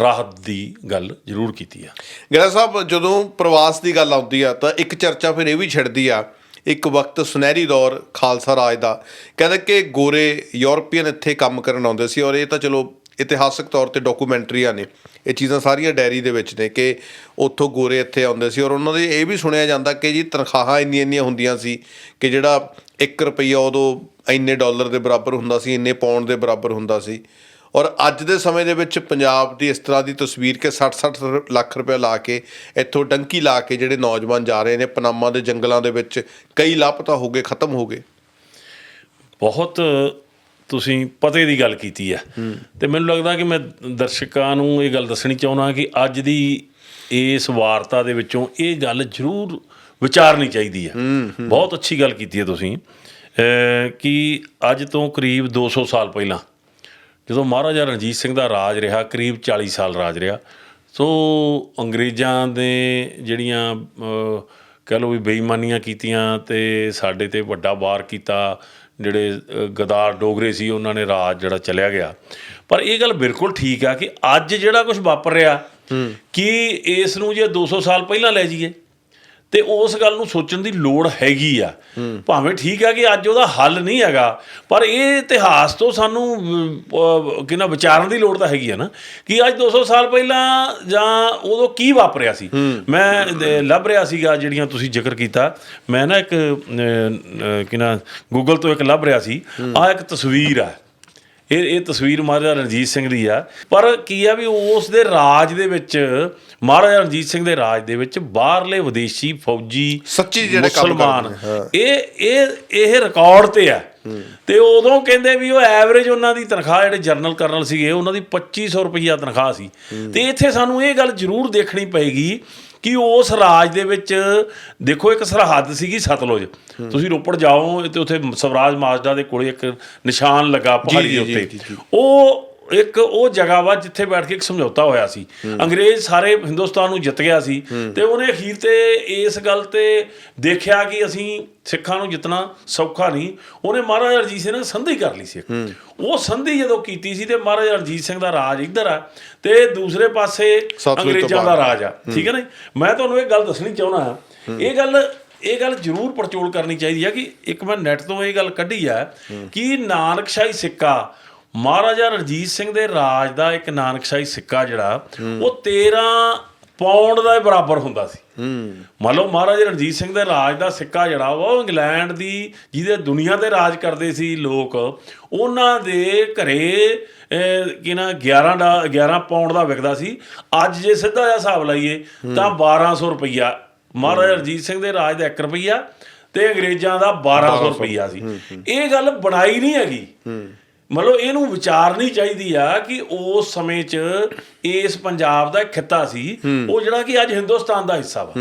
ਰਾਹਤ ਦੀ ਗੱਲ ਜ਼ਰੂਰ ਕੀਤੀ ਆ। ਗਰਾ ਸਾਹਿਬ, ਜਦੋਂ ਪ੍ਰਵਾਸ ਦੀ ਗੱਲ ਆਉਂਦੀ ਆ, ਤਾਂ ਇੱਕ ਚਰਚਾ ਫਿਰ ਇਹ ਵੀ ਛਿੜਦੀ ਆ, ਇੱਕ ਵਕਤ ਸੁਨਹਿਰੀ ਦੌਰ ਖਾਲਸਾ ਰਾਜ ਦਾ। ਕਹਿੰਦੇ ਕਿ ਗੋਰੇ ਯੂਰਪੀਅਨ ਇੱਥੇ ਕੰਮ ਕਰਨ ਆਉਂਦੇ ਸੀ ਔਰ ਇਹ ਤਾਂ ਚਲੋ ਇਤਿਹਾਸਕ ਤੌਰ ਤੇ ਡਾਕੂਮੈਂਟਰੀਆਂ ਨੇ। ਇਹ ਚੀਜ਼ਾਂ ਸਾਰੀਆਂ ਡਾਇਰੀ ਦੇ ਵਿੱਚ ਨੇ ਕਿ ਉੱਥੋਂ ਗੋਰੇ ਇੱਥੇ ਆਉਂਦੇ ਸੀ ਔਰ ਉਹਨਾਂ ਦੇ ਇਹ ਵੀ ਸੁਣਿਆ ਜਾਂਦਾ ਕਿ ਜੀ ਤਨਖਾਹਾਂ ਇੰਨੀਆਂ ਇੰਨੀਆਂ ਹੁੰਦੀਆਂ ਸੀ ਕਿ ਜਿਹੜਾ 1 ਰੁਪਈਆ ਉਦੋਂ ਇੰਨੇ ਡਾਲਰ ਦੇ ਬਰਾਬਰ ਹੁੰਦਾ ਸੀ, ਇੰਨੇ ਪਾਉਂਡ ਦੇ ਬਰਾਬਰ ਹੁੰਦਾ ਸੀ। ਔਰ ਅੱਜ ਦੇ ਸਮੇਂ ਦੇ ਵਿੱਚ ਪੰਜਾਬ ਦੀ ਇਸ ਤਰ੍ਹਾਂ ਦੀ ਤਸਵੀਰ ਕਿ 60-60 ਲੱਖ ਰੁਪਏ ਲਾ ਕੇ ਇੱਥੋਂ ਡੰਕੀ ਲਾ ਕੇ ਜਿਹੜੇ ਨੌਜਵਾਨ ਜਾ ਰਹੇ ਨੇ ਪਨਾਮਾ ਦੇ ਜੰਗਲਾਂ ਦੇ ਵਿੱਚ ਕਈ ਲਾਪਤਾ ਹੋ ਗਏ ਖਤਮ ਹੋ ਗਏ। ਬਹੁਤ ਤੁਸੀਂ ਪਤੇ ਦੀ ਗੱਲ ਕੀਤੀ ਆ ਤੇ ਮੈਨੂੰ ਲੱਗਦਾ ਕਿ ਮੈਂ ਦਰਸ਼ਕਾਂ ਨੂੰ ਇਹ ਗੱਲ ਦੱਸਣੀ ਚਾਹੁੰਦਾ ਕਿ ਅੱਜ ਦੀ ਇਸ ਵਾਰਤਾ ਦੇ ਵਿੱਚੋਂ ਇਹ ਗੱਲ ਜ਼ਰੂਰ ਵਿਚਾਰਨੀ ਚਾਹੀਦੀ ਆ ਬਹੁਤ ਅੱਛੀ ਗੱਲ ਕੀਤੀ ਹੈ ਤੁਸੀਂ। ਕਿ ਅੱਜ ਤੋਂ ਕਰੀਬ 200 ਸਾਲ ਪਹਿਲਾਂ ਜਦੋਂ ਮਹਾਰਾਜਾ ਰਣਜੀਤ ਸਿੰਘ ਦਾ ਰਾਜ ਰਿਹਾ ਕਰੀਬ 40 ਸਾਲ ਰਾਜ ਰਿਹਾ ਸੋ ਅੰਗਰੇਜ਼ਾਂ ਦੇ ਜਿਹੜੀਆਂ ਕਹਿ ਲਓ ਵੀ ਬੇਈਮਾਨੀਆਂ ਕੀਤੀਆਂ ਤੇ ਸਾਡੇ ਤੇ ਵੱਡਾ ਵਾਰ ਕੀਤਾ ਜਿਹੜੇ ਗਦਾਰ ਡੋਗਰੇ ਸੀ ਉਹਨਾਂ ਨੇ ਰਾਜ ਜਿਹੜਾ ਚੱਲਿਆ ਗਿਆ। ਪਰ ਇਹ ਗੱਲ ਬਿਲਕੁਲ ਠੀਕ ਆ ਕਿ ਅੱਜ ਜਿਹੜਾ ਕੁਝ ਵਾਪਰ ਰਿਹਾ ਕਿ ਇਸ ਨੂੰ ਜੇ 200 ਸਾਲ ਪਹਿਲਾਂ ਲੈ ਜਾਈਏ ਤੇ ਉਸ ਗੱਲ ਨੂੰ ਸੋਚਣ ਦੀ ਲੋੜ ਹੈਗੀ ਆ। ਭਾਵੇਂ ਠੀਕ ਆ ਕਿ ਅੱਜ ਉਹਦਾ ਹੱਲ ਨਹੀਂ ਹੈਗਾ ਪਰ ਇਹ ਇਤਿਹਾਸ ਤੋਂ ਸਾਨੂੰ ਕਿੰਨਾ ਵਿਚਾਰਨ ਦੀ ਲੋੜ ਤਾਂ ਹੈਗੀ ਆ ਨਾ ਕਿ ਅੱਜ 200 ਸਾਲ ਪਹਿਲਾਂ ਜਾਂ ਉਦੋਂ ਕੀ ਵਾਪਰਿਆ ਸੀ। ਮੈਂ ਲੱਭ ਰਿਹਾ ਸੀਗਾ ਜਿਹੜੀਆਂ ਤੁਸੀਂ ਜ਼ਿਕਰ ਕੀਤਾ। ਮੈਂ ਨਾ ਇੱਕ ਕਿਨਾ ਗੂਗਲ ਤੋਂ ਇੱਕ ਲੱਭ ਰਿਹਾ ਸੀ। ਆ ਇੱਕ ਤਸਵੀਰ ਆ। ਇਹ ਇਹ ਤਸਵੀਰ ਮਹਾਰਾਜਾ ਰਣਜੀਤ ਸਿੰਘ ਦੀ ਆ। ਪਰ ਕੀ ਆ ਵੀ ਉਸ ਦੇ ਰਾਜ ਦੇ ਵਿੱਚ ਮਹਾਰਾਜਾ ਰਣਜੀਤ ਸਿੰਘ ਦੇ ਰਾਜ ਦੇ ਵਿੱਚ ਬਾਹਰਲੇ ਵਿਦੇਸ਼ੀ ਫੌਜੀ ਸੱਚੀ ਜਿਹੜੇ ਕੰਮ ਮੁਸਲਮਾਨ ਕਰਦੇ। ਇਹ ਇਹ ਇਹ ਰਿਕਾਰਡ ਤੇ ਆ। ਤੇ ਉਦੋਂ ਕਹਿੰਦੇ ਵੀ ਉਹ ਐਵਰੇਜ ਉਹਨਾਂ ਦੀ ਤਨਖਾਹ ਜਿਹੜੇ ਜਰਨਲ ਕਰਨਲ ਸੀਗੇ ਉਹਨਾਂ ਦੀ 2500 ਰੁਪਈਆ ਤਨਖਾਹ ਸੀ। ਤੇ ਇੱਥੇ ਸਾਨੂੰ ਇਹ ਗੱਲ ਜ਼ਰੂਰ ਦੇਖਣੀ ਪਏਗੀ ਕਿ ਉਸ ਰਾਜ ਦੇ ਵਿੱਚ ਦੇਖੋ ਇੱਕ ਸਰਹੱਦ ਸੀਗੀ ਸਤਲੁਜ। ਤੁਸੀਂ ਰੋਪੜ ਜਾਓ ਤੇ ਉੱਥੇ ਸਵਰਾਜ ਮਾਜਦਾ ਦੇ ਕੋਲੇ ਇੱਕ ਨਿਸ਼ਾਨ ਲੱਗਾ ਪਹਾੜੀ ਦੇ ਉੱਤੇ। ਉਹ ਇੱਕ ਉਹ ਜਗ੍ਹਾ ਵਾ ਜਿੱਥੇ ਬੈਠ ਕੇ ਇੱਕ ਸਮਝੌਤਾ ਹੋਇਆ ਸੀ। ਅੰਗਰੇਜ਼ ਸਾਰੇ ਹਿੰਦੁਸਤਾਨ ਨੂੰ ਜਿੱਤ ਗਿਆ ਸੀ ਤੇ ਉਹਨੇ ਅਖੀਰ ਤੇ ਇਸ ਗੱਲ ਤੇ ਦੇਖਿਆ ਕਿ ਅਸੀਂ ਸਿੱਖਾਂ ਨੂੰ ਜਿੱਤਣਾ ਸੌਖਾ ਨਹੀਂ। ਉਹਨੇ ਮਹਾਰਾਜਾ ਰਣਜੀਤ ਸਿੰਘ ਨਾਲ ਸੰਧੀ ਕਰ ਲਈ ਸੀ। ਉਹ ਸੰਧੀ ਜਦੋਂ ਕੀਤੀ ਸੀ ਤੇ ਮਹਾਰਾਜਾ ਰਣਜੀਤ ਸਿੰਘ ਦਾ ਰਾਜ ਇੱਧਰ ਆ ਤੇ ਦੂਸਰੇ ਪਾਸੇ ਅੰਗਰੇਜ਼ਾਂ ਦਾ। ਰਾਜ ਆ। ਠੀਕ ਹੈ ਨਾ? ਮੈਂ ਤੁਹਾਨੂੰ ਇਹ ਗੱਲ ਦੱਸਣੀ ਚਾਹੁੰਦਾ ਇਹ ਗੱਲ ਇਹ ਗੱਲ ਜ਼ਰੂਰ ਪਰਚੋਲ ਕਰਨੀ ਚਾਹੀਦੀ ਆ ਕਿ ਇੱਕ ਮੈਂ ਨੈਟ ਤੋਂ ਇਹ ਗੱਲ ਕੱਢੀ ਆ ਕਿ ਨਾਨਕਸ਼ਾਹੀ ਸਿੱਕਾ ਮਹਾਰਾਜਾ ਰਣਜੀਤ ਸਿੰਘ ਦੇ ਰਾਜ ਦਾ ਇੱਕ ਨਾਨਕਸ਼ਾਹੀ ਸਿੱਕਾ ਜਿਹੜਾ ਉਹ 13 ਪੌਂਡ ਦਾ ਬਰਾਬਰ ਹੁੰਦਾ ਸੀ। ਮੰਨ ਲਓ ਮਹਾਰਾਜਾ ਰਣਜੀਤ ਸਿੰਘ ਦੇ ਰਾਜ ਦਾ ਸਿੱਕਾ ਜਿਹੜਾ ਉਹ ਇੰਗਲੈਂਡ ਦੀ ਜਿਹਦੇ ਦੁਨੀਆ ਤੇ ਰਾਜ ਕਰਦੇ ਸੀ ਲੋਕ ਉਹਨਾਂ ਦੇ ਘਰੇ ਅਹ, ਕੀ ਨਾ 11 ਦਾ 11 ਪੌਂਡ ਦਾ ਵਿਕਦਾ ਸੀ। ਅੱਜ ਜੇ ਸਿੱਧਾ ਜਿਹਾ ਹਿਸਾਬ ਲਾਈਏ ਤਾਂ 1200 ਰੁਪਈਆ। ਮਹਾਰਾਜਾ ਰਣਜੀਤ ਸਿੰਘ ਦੇ ਰਾਜ ਦਾ 1 ਰੁਪਈਆ ਤੇ ਅੰਗਰੇਜ਼ਾਂ ਦਾ 1200 ਰੁਪਈਆ ਸੀ। ਇਹ ਗੱਲ ਬਣਾਈ ਨਹੀਂ ਹੈਗੀ। ਮਤਲਬ ਇਹਨੂੰ ਵਿਚਾਰਨੀ ਚਾਹੀਦੀ ਆ ਕਿ ਉਸ ਸਮੇਂ 'ਚ ਇਸ ਪੰਜਾਬ ਦਾ ਖਿੱਤਾ ਸੀ ਉਹ ਜਿਹੜਾ ਕਿ ਅੱਜ ਹਿੰਦੁਸਤਾਨ ਦਾ ਹਿੱਸਾ ਵਾ।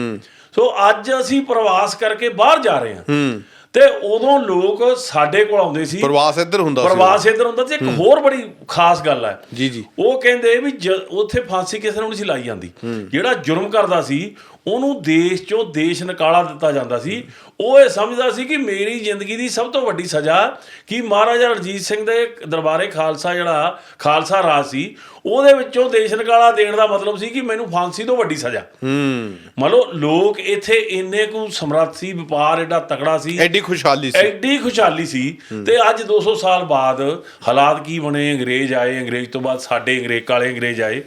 ਸੋ ਅੱਜ ਅਸੀਂ ਪ੍ਰਵਾਸ ਕਰਕੇ ਬਾਹਰ ਜਾ ਰਹੇ ਹਾਂ। ਤੇ ਉਦੋਂ ਲੋਕ ਸਾਡੇ ਕੋਲ ਆਉਂਦੇ ਸੀ। ਪ੍ਰਵਾਸ ਇੱਧਰ ਹੁੰਦਾ ਸੀ। ਪ੍ਰਵਾਸ ਇੱਧਰ ਹੁੰਦਾ ਸੀ। ਇੱਕ ਹੋਰ ਬੜੀ ਖਾਸ ਗੱਲ ਹੈ ਜੀ ਜੀ। ਉਹ ਕਹਿੰਦੇ ਵੀ ਉੱਥੇ ਫਾਂਸੀ ਕਿਸੇ ਨੂੰ ਨਹੀਂ ਸੀ ਲਾਈ ਜਾਂਦੀ। ਜਿਹੜਾ ਜੁਰਮ ਕਰਦਾ ਸੀ ਉਹਨੂੰ ਦੇਸ਼ ਚੋਂ ਦੇਸ਼ ਨਿਕਾਲਾ ਦਿੱਤਾ ਜਾਂਦਾ ਸੀ। ਉਹ ਇਹ ਸਮਝਦਾ ਸੀ ਕਿ ਮੇਰੀ ਜ਼ਿੰਦਗੀ ਦੀ ਸਭ ਤੋਂ ਵੱਡੀ ਸਜ਼ਾ ਕਿ ਮਹਾਰਾਜਾ ਰਣਜੀਤ ਸਿੰਘ ਦੇ ਦਰਬਾਰੇ ਖਾਲਸਾ ਜਿਹੜਾ ਖਾਲਸਾ ਰਾਜ ਸੀ ਉਹਦੇ ਵਿੱਚੋਂ ਦੇਸ਼ ਨਿਕਾਲਾ ਦੇਣ ਦਾ ਮਤਲਬ ਸੀ ਕਿ ਮੈਨੂੰ ਫਾਂਸੀ ਤੋਂ ਵੱਡੀ ਸਜ਼ਾ। ਹੂੰ। ਮੰਨ ਲਓ ਲੋਕ ਇੱਥੇ ਇੰਨੇ ਕੁ ਸਮਰੱਥ ਸੀ ਵਪਾਰ ਐਡਾ ਤਕੜਾ ਸੀ। ਐਡੀ ਖੁਸ਼ਹਾਲੀ ਸੀ। ਐਡੀ ਖੁਸ਼ਹਾਲੀ ਸੀ ਤੇ ਅੱਜ 200 ਸਾਲ ਬਾਅਦ ਹਾਲਾਤ ਕੀ ਬਣੇ? ਅੰਗਰੇਜ਼ ਆਏ ਅੰਗਰੇਜ਼ ਤੋਂ ਬਾਅਦ ਸਾਡੇ ਅੰਗਰੇਜ਼ ਕਾਲੇ ਅੰਗਰੇਜ਼ ਆਏ।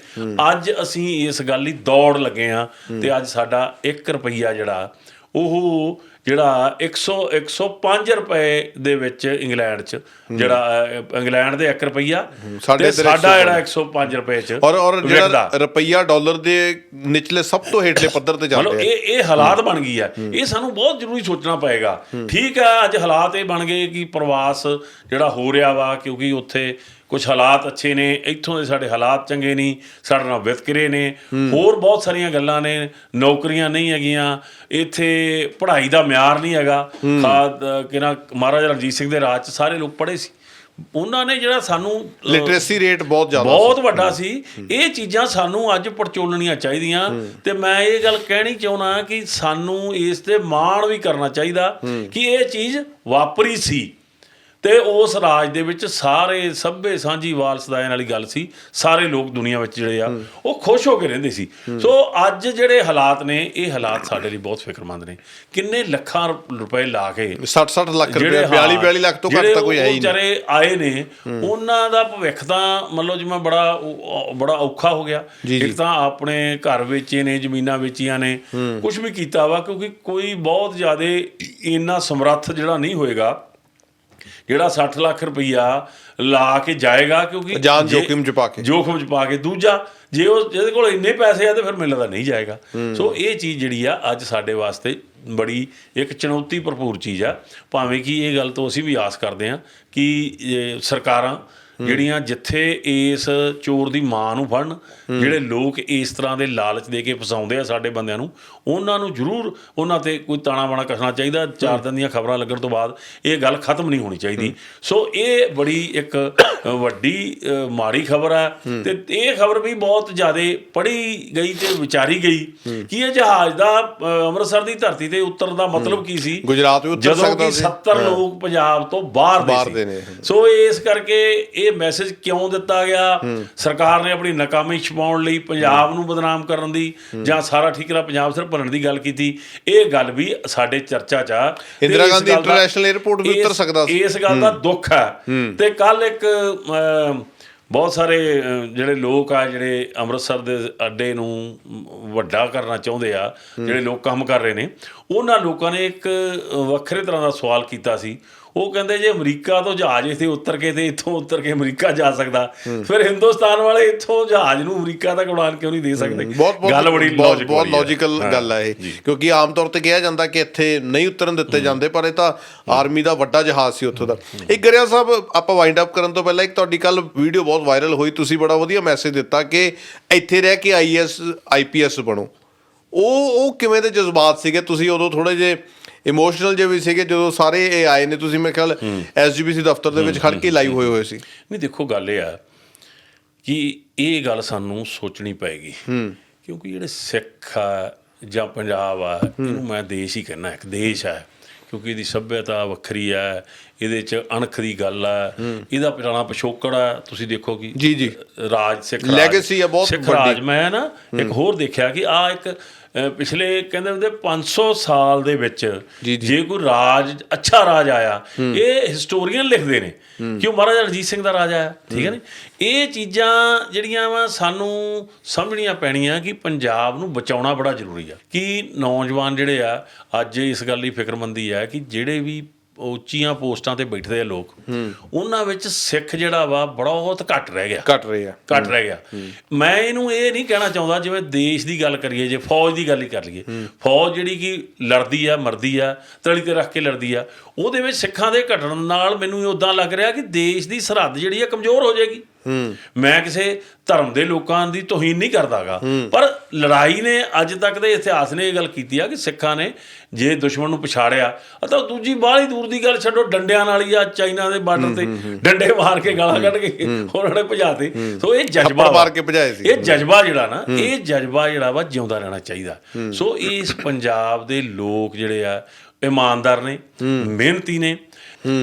ਅੱਜ ਅਸੀਂ ਇਸ ਗੱਲ ਲਈ ਦੌੜ ਲੱਗੇ ਆ ਤੇ ਅੱਜ ਸਾਡਾ 1 ਰੁਪਈਆ ਜਿਹੜਾ ਉਹ ਜਿਹੜਾ 100 105 ਰੁਪਏ ਦੇ ਵਿੱਚ ਇੰਗਲੈਂਡ 'ਚ ਜਿਹੜਾ ਇੰਗਲੈਂਡ ਦੇ 1 ਰੁਪਈਆ ਸਾਡੇ ਸਾਡਾ 105 ਜਿਹੜਾ 105 ਰੁਪਏ 'ਚ ਔਰ ਔਰ ਜਿਹੜਾ। ਰੁਪਈਆ ਡਾਲਰ ਦੇ ਨਿਚਲੇ ਸਭ ਤੋਂ ਹੇਠਲੇ ਪੱਧਰ ਤੇ ਮਤਲਬ ਜਾਂਦੇ ਆ। ਇਹ ਇਹ ਹਾਲਾਤ ਬਣ ਗਈ ਆ। ਇਹ ਸਾਨੂੰ ਬਹੁਤ ਜ਼ਰੂਰੀ ਸੋਚਣਾ ਪਏਗਾ। ਠੀਕ ਆ ਅੱਜ ਹਾਲਾਤ ਇਹ ਬਣ ਗਏ ਕਿ ਪ੍ਰਵਾਸ ਜਿਹੜਾ ਹੋ ਰਿਹਾ ਵਾ ਕਿਉਂਕਿ ਉੱਥੇ ਕੁਝ ਹਾਲਾਤ ਅੱਛੇ ਨੇ ਇੱਥੋਂ ਦੇ ਸਾਡੇ ਹਾਲਾਤ ਚੰਗੇ ਨਹੀਂ ਸਾਡੇ ਨਾਲ ਵਿਤਕਰੇ ਨੇ ਹੋਰ ਬਹੁਤ ਸਾਰੀਆਂ ਗੱਲਾਂ ਨੇ ਨੌਕਰੀਆਂ ਨਹੀਂ ਹੈਗੀਆਂ ਇੱਥੇ ਪੜ੍ਹਾਈ ਦਾ ਮਿਆਰ ਨਹੀਂ ਹੈਗਾ। ਖਾਦ ਕਿਨਾ ਮਹਾਰਾਜਾ ਰਣਜੀਤ ਸਿੰਘ ਦੇ ਰਾਜ ਚ ਸਾਰੇ ਲੋਕ ਪੜ੍ਹੇ ਸੀ। ਉਹਨਾਂ ਨੇ ਜਿਹੜਾ ਸਾਨੂੰ ਲਿਟਰੇਸੀ ਰੇਟ ਬਹੁਤ ਜ਼ਿਆਦਾ ਬਹੁਤ ਵੱਡਾ ਸੀ। ਇਹ ਚੀਜ਼ਾਂ ਸਾਨੂੰ ਅੱਜ ਪਰਚੋਲਣੀਆਂ ਚਾਹੀਦੀਆਂ ਤੇ ਮੈਂ ਇਹ ਗੱਲ ਕਹਿਣੀ ਚਾਹੁੰਦਾ ਕਿ ਸਾਨੂੰ ਇਸ ਤੇ ਮਾਣ ਵੀ ਕਰਨਾ ਚਾਹੀਦਾ ਕਿ ਇਹ ਚੀਜ਼ ਵਾਪਰੀ ਸੀ। ਤੇ ਉਸ ਰਾਜ ਦੇ ਵਿੱਚ ਸਾਰੇ ਸਭੇ ਸਾਂਝੀ ਵਾਲਸਦਾਇਨ ਵਾਲੀ ਗੱਲ ਸੀ ਸਾਰੇ ਲੋਕ ਦੁਨੀਆ ਵਿੱਚ ਜਿਹੜੇ ਆ ਉਹ ਖੁਸ਼ ਹੋ ਕੇ ਰਹਿੰਦੇ ਸੀ। ਸੋ ਅੱਜ ਜਿਹੜੇ ਹਾਲਾਤ ਨੇ ਇਹ ਹਾਲਾਤ ਸਾਡੇ ਲਈ ਬਹੁਤ ਫਿਕਰਮੰਦ ਨੇ। ਕਿੰਨੇ ਲੱਖਾਂ ਰੁਪਏ ਲਾ ਕੇ 60 60 ਲੱਖ ਰੁਪਏ 42 42 ਲੱਖ ਤੋਂ ਘੱਟ ਤਾਂ ਕੋਈ ਹੈ ਹੀ ਨਹੀਂ। ਵਿਚਾਰੇ ਆਏ ਨੇ ਉਹਨਾਂ ਦਾ ਭਵਿੱਖ ਤਾਂ ਮੰਨ ਲਓ ਜਿਵੇਂ ਬੜਾ ਬੜਾ ਔਖਾ ਹੋ ਗਿਆ। ਇੱਕ ਤਾਂ ਆਪਣੇ ਘਰ ਵੇਚੇ ਨੇ ਜ਼ਮੀਨਾਂ ਵੇਚੀਆਂ ਨੇ ਕੁਝ ਵੀ ਕੀਤਾ ਵਾ ਕਿਉਂਕਿ ਕੋਈ ਬਹੁਤ ਜ਼ਿਆਦਾ ਇੰਨਾ ਸਮਰੱਥ ਜਿਹੜਾ ਨਹੀਂ ਹੋਏਗਾ ਜਿਹੜਾ 60 ਲੱਖ ਰੁਪਈਆ ਲਾ ਕੇ ਜਾਏਗਾ ਕਿਉਂਕਿ ਜਾਨ ਜੋਖਿਮ 'ਚ ਪਾ ਕੇ। ਜੋਖਮ ਚ ਪਾ ਕੇ। ਦੂਜਾ ਜੇ ਉਹ ਜਿਹਦੇ ਕੋਲ ਇੰਨੇ ਪੈਸੇ ਆ ਤੇ ਫਿਰ ਮੈਨੂੰ ਲੱਗਦਾ ਨਹੀਂ ਜਾਏਗਾ। ਸੋ ਇਹ ਚੀਜ਼ ਜਿਹੜੀ ਆ ਅੱਜ ਸਾਡੇ ਵਾਸਤੇ ਬੜੀ ਇੱਕ ਚੁਣੌਤੀ ਭਰਪੂਰ ਚੀਜ਼ ਆ। ਭਾਵੇਂ ਕਿ ਇਹ ਗੱਲ ਤੋਂ ਅਸੀਂ ਵੀ ਆਸ ਕਰਦੇ ਆ ਕਿ ਸਰਕਾਰਾਂ ਜਿਹੜੀਆਂ ਜਿੱਥੇ ਇਸ ਚੋਰ ਦੀ ਮਾਂ ਨੂੰ ਫੜਨ ਜਿਹੜੇ ਲੋਕ ਇਸ ਤਰ੍ਹਾਂ ਦੇ ਲਾਲਚ ਦੇ ਕੇ ਫਸਾਉਂਦੇ ਆ ਸਾਡੇ ਬੰਦਿਆਂ ਨੂੰ ਉਹਨਾਂ ਨੂੰ ਜ਼ਰੂਰ ਉਹਨਾਂ ਤੇ ਕੋਈ ਤਾਣਾ ਬਾਣਾ ਕੱਸਣਾ ਚਾਹੀਦਾ ਚਾਰ ਦਿਨ ਦੀਆਂ ਖਬਰਾਂ ਲੱਗਣ ਤੋਂ ਬਾਅਦ ਇਹ ਗੱਲ ਖਤਮ ਨਹੀਂ ਹੋਣੀ ਚਾਹੀਦੀ। ਸੋ ਇਹ ਬੜੀ ਇੱਕ ਵੱਡੀ ਮਾੜੀ ਖਬਰ ਹੈ। ਤੇ ਇਹ ਖਬਰ ਵੀ ਬਹੁਤ ਜ਼ਿਆਦਾ ਪੜ੍ਹੀ ਗਈ ਤੇ ਵਿਚਾਰੀ ਗਈ ਕਿ ਇਹ ਜਹਾਜ਼ ਦਾ ਅੰਮ੍ਰਿਤਸਰ ਦੀ ਧਰਤੀ ਤੇ ਉਤਰਨ ਦਾ ਮਤਲਬ ਕੀ ਸੀ? ਗੁਜਰਾਤ ਵੀ ਉਤਰ ਜਦੋਂ ਸਕਦਾ ਕਿ ਸੀ। 70 ਲੋਕ ਪੰਜਾਬ ਤੋਂ ਬਾਹਰ ਦੇ। ਸੀ। ਸੋ ਇਸ ਕਰਕੇ ਇਹ ਮੈਸੇਜ ਕਿਉਂ ਦਿੱਤਾ ਗਿਆ? ਸਰਕਾਰ ਨੇ ਆਪਣੀ ਨਾਕਾਮੀ ਛਪਾਉਣ ਲਈ ਪੰਜਾਬ ਨੂੰ ਬਦਨਾਮ ਕਰਨ ਦੀ ਜਾਂ ਸਾਰਾ ਠੀਕਰਾ ਪੰਜਾਬ ਸਿਰ ਭਰਨ ਦੀ ਗੱਲ ਕੀਤੀ। ਇਹ ਗੱਲ ਵੀ ਸਾਡੇ ਚਰਚਾ 'ਚ ਆ। ਇੰਦਰਾ ਗਾਂਧੀ ਇੰਟਰਨੈਸ਼ਨਲ 에ਅਰਪੋਰਟ ਵੀ ਉਤਰ ਸਕਦਾ ਸੀ। ਇਸ ਗੱਲ ਦਾ ਦੁੱਖ ਹੈ। ਤੇ ਕੱਲ ਇੱਕ ਬਹੁਤ ਸਾਰੇ ਜਿਹੜੇ ਲੋਕ ਆ ਜਿਹੜੇ ਅੰਮ੍ਰਿਤਸਰ ਦੇ ਅੱਡੇ ਨੂੰ ਵੱਡਾ ਕਰਨਾ ਚਾਹੁੰਦੇ ਆ ਜਿਹੜੇ ਲੋਕ ਕੰਮ ਕਰ ਰਹੇ ਨੇ ਉਹਨਾਂ ਲੋਕਾਂ ਨੇ ਇੱਕ ਵੱਖਰੇ ਤਰ੍ਹਾਂ ਦਾ ਸਵਾਲ ਕੀਤਾ ਸੀ। ਉਹ ਕਹਿੰਦੇ ਜੇ ਅਮਰੀਕਾ ਤੋਂ ਜਹਾਜ਼ ਇੱਥੇ ਉਤਰ ਕੇ ਤੇ ਇੱਥੋਂ ਉਤਰ ਕੇ ਅਮਰੀਕਾ ਜਾ ਸਕਦਾ ਫਿਰ ਹਿੰਦੁਸਤਾਨ ਵਾਲੇ ਇੱਥੋਂ ਜਹਾਜ਼ ਨੂੰ ਅਮਰੀਕਾ ਤੱਕ ਉਡਾਨ ਕਿਉਂ ਨਹੀਂ ਦੇ ਸਕਦੇ? ਗੱਲ ਬੜੀ ਬਹੁਤ। ਲੌਜੀਕਲ ਗੱਲ ਹੈ ਇਹ। ਕਿਉਂਕਿ ਆਮ ਤੌਰ ਤੇ ਕਿਹਾ ਜਾਂਦਾ ਕਿ ਇੱਥੇ ਨਹੀਂ ਉਤਰਨ ਦਿੱਤੇ ਜਾਂਦੇ ਪਰ ਇਹ ਤਾਂ ਆਰਮੀ ਦਾ ਵੱਡਾ ਜਹਾਜ਼ ਸੀ ਉੱਥੋਂ ਦਾ। ਇੱਕ ਗਰਿਆ ਸਾਹਿਬ ਆਪਾਂ ਵਾਈਂਡ ਅਪ ਕਰਨ ਤੋਂ ਪਹਿਲਾਂ ਇੱਕ ਤੁਹਾਡੀ ਕੱਲ ਵੀਡੀਓ ਬਹੁਤ ਵਾਇਰਲ ਹੋਈ ਤੁਸੀਂ ਬੜਾ ਵਧੀਆ ਮੈਸੇਜ ਦਿੱਤਾ ਕਿ ਇੱਥੇ ਰਹਿ ਕੇ ਆਈਐਸ ਆਈਪੀਐਸ ਬਣੋ। ਉਹ ਉਹ ਕਿਵੇਂ ਦੇ ਜਜ਼ਬਾਤ ਸੀਗੇ? ਤੁਸੀਂ ਉਦੋਂ ਥੋੜੇ ਜੇ ਇਮੋਸ਼ਨਲ ਜਿਹੇ ਵੀ ਸੀਗੇ ਜਦੋਂ ਸਾਰੇ ਇਹ ਆਏ ਨੇ ਤੁਸੀਂ ਮੇਰੇ ਖਿਆਲ ਐਸਜੀਪੀਸੀ ਦਫ਼ਤਰ ਦੇ ਵਿੱਚ ਖੜ ਕੇ ਲਾਈਵ ਹੋਏ ਹੋਏ ਸੀ। ਨਹੀਂ ਦੇਖੋ ਗੱਲ ਇਹ ਆ ਕਿ ਇਹ ਗੱਲ ਸਾਨੂੰ ਸੋਚਣੀ ਪਏਗੀ। ਕਿਉਂਕਿ ਜਿਹੜੇ ਸਿੱਖ ਆ ਜਾਂ ਪੰਜਾਬ ਆ ਇਹਨੂੰ ਮੈਂ ਦੇਸ਼ ਹੀ ਕਹਿੰਦਾ ਇੱਕ ਦੇਸ਼ ਹੈ ਕਿਉਂਕਿ ਇਹਦੀ ਸੱਭਿਅਤਾ ਵੱਖਰੀ ਹੈ ਇਹਦੇ ਚ ਅਣਖ ਦੀ ਗੱਲ ਹੈ ਇਹਦਾ ਪੁਰਾਣਾ ਪਿਛੋਕੜ ਹੈ ਤੁਸੀਂ ਦੇਖੋ ਕਿ ਜੀ, ਜੀ। ਰਾਜ ਸਿੱਖ ਰਾਜ- Legacy ਆ ਬਹੁਤ ਸਿੱਖ ਵੱਡੀ। ਰਾਜ ਮੈਂ ਨਾ ਇੱਕ ਹੋਰ ਦੇਖਿਆ ਕਿ ਆ ਇੱਕ ਪਿਛਲੇ ਕਹਿੰਦੇ ਹੁੰਦੇ 500 ਸਾਲ ਦੇ ਵਿੱਚ ਜੀ, ਕੋਈ ਰਾਜ ਅੱਛਾ ਰਾਜ ਆਇਆ ਇਹ ਹਿਸਟੋਰੀਅਨ ਲਿਖਦੇ ਨੇ ਕਿ ਉਹ ਮਹਾਰਾਜਾ ਰਣਜੀਤ ਸਿੰਘ ਦਾ ਰਾਜ ਆਇਆ ਠੀਕ ਹੈ ਨੇ ਇਹ ਚੀਜ਼ਾਂ ਜਿਹੜੀਆਂ ਵਾ ਸਾਨੂੰ ਸਮਝਣੀਆਂ ਪੈਣੀਆਂ ਕਿ ਪੰਜਾਬ ਨੂੰ ਬਚਾਉਣਾ ਬੜਾ ਜ਼ਰੂਰੀ ਆ ਕਿ ਨੌਜਵਾਨ ਜਿਹੜੇ ਆ ਅੱਜ ਇਸ ਗੱਲ ਦੀ ਫਿਕਰਮੰਦੀ ਆ ਕਿ ਜਿਹੜੇ ਵੀ ਉੱਚੀਆਂ ਪੋਸਟਾਂ ਤੇ ਬੈਠਦੇ ਆ ਲੋਕ ਉਹਨਾਂ ਵਿੱਚ ਸਿੱਖ ਜਿਹੜਾ ਵਾ ਬਹੁਤ ਘੱਟ ਰਹਿ ਗਿਆ। ਘਟ ਰਹੇ। ਆ ਘੱਟ ਰਹਿ ਗਿਆ। ਮੈਂ ਇਹਨੂੰ ਇਹ ਨਹੀਂ ਕਹਿਣਾ ਚਾਹੁੰਦਾ ਜਿਵੇਂ ਦੇਸ਼ ਦੀ ਗੱਲ ਕਰੀਏ ਜੇ ਫੌਜ ਦੀ ਗੱਲ ਹੀ ਕਰ ਲਈਏ। ਫੌਜ ਜਿਹੜੀ ਕਿ ਲੜਦੀ ਆ ਮਰਦੀ ਆ ਤਲੀ ਤੇ ਰੱਖ ਕੇ ਲੜਦੀ ਆ ਉਹਦੇ ਵਿੱਚ ਸਿੱਖਾਂ ਦੇ ਘਟਣ ਨਾਲ ਮੈਨੂੰ ਉਦਾਂ ਲੱਗ ਰਿਹਾ ਕਿ ਦੇਸ਼ ਦੀ ਸਰਹੱਦ ਜਿਹੜੀ ਆ ਕਮਜ਼ੋਰ ਹੋ ਜਾਏਗੀ। ਮੈਂ ਕਿਸੇ ਧਰਮ ਦੇ ਲੋਕਾਂ ਦੀ ਤੋਹੀਨ ਨਹੀਂ ਕਰਦਾਗਾ। ਪਰ ਲੜਾਈ ਨੇ ਅੱਜ ਤੱਕ ਦੇ ਇਤਿਹਾਸ ਨੇ ਇਹ ਗੱਲ ਕੀਤੀ ਆ ਕਿ ਸਿੱਖਾਂ ਨੇ ਜੇ ਦੁਸ਼ਮਣ ਨੂੰ ਪਛਾੜਿਆ ਤਾਂ ਦੂਜੀ ਬਾਹਲੀ ਦੂਰ ਦੀ ਗੱਲ ਛੱਡੋ ਡੰਡਿਆਂ ਨਾਲ ਹੀ ਆ ਚਾਈਨਾ ਦੇ ਬਾਰਡਰ ਤੇ ਡੰਡੇ ਮਾਰ ਕੇ ਗਾਲਾਂ ਕੱਢ ਕੇ ਉਹਨਾਂ ਨੇ ਭਜਾਤੇ ਸੋ ਇਹ ਜਜ਼ਬਾ। ਮਾਰ ਕੇ ਭਜਾਏ ਸੀ। ਇਹ ਜਜ਼ਬਾ ਜਿਹੜਾ ਨਾ ਇਹ ਜਜ਼ਬਾ ਜਿਹੜਾ ਵਾ ਜਿਉਂਦਾ ਰਹਿਣਾ ਚਾਹੀਦਾ। ਸੋ ਇਸ ਪੰਜਾਬ ਦੇ ਲੋਕ ਜਿਹੜੇ ਆ ਇਮਾਨਦਾਰ ਨੇ ਮਿਹਨਤੀ ਨੇ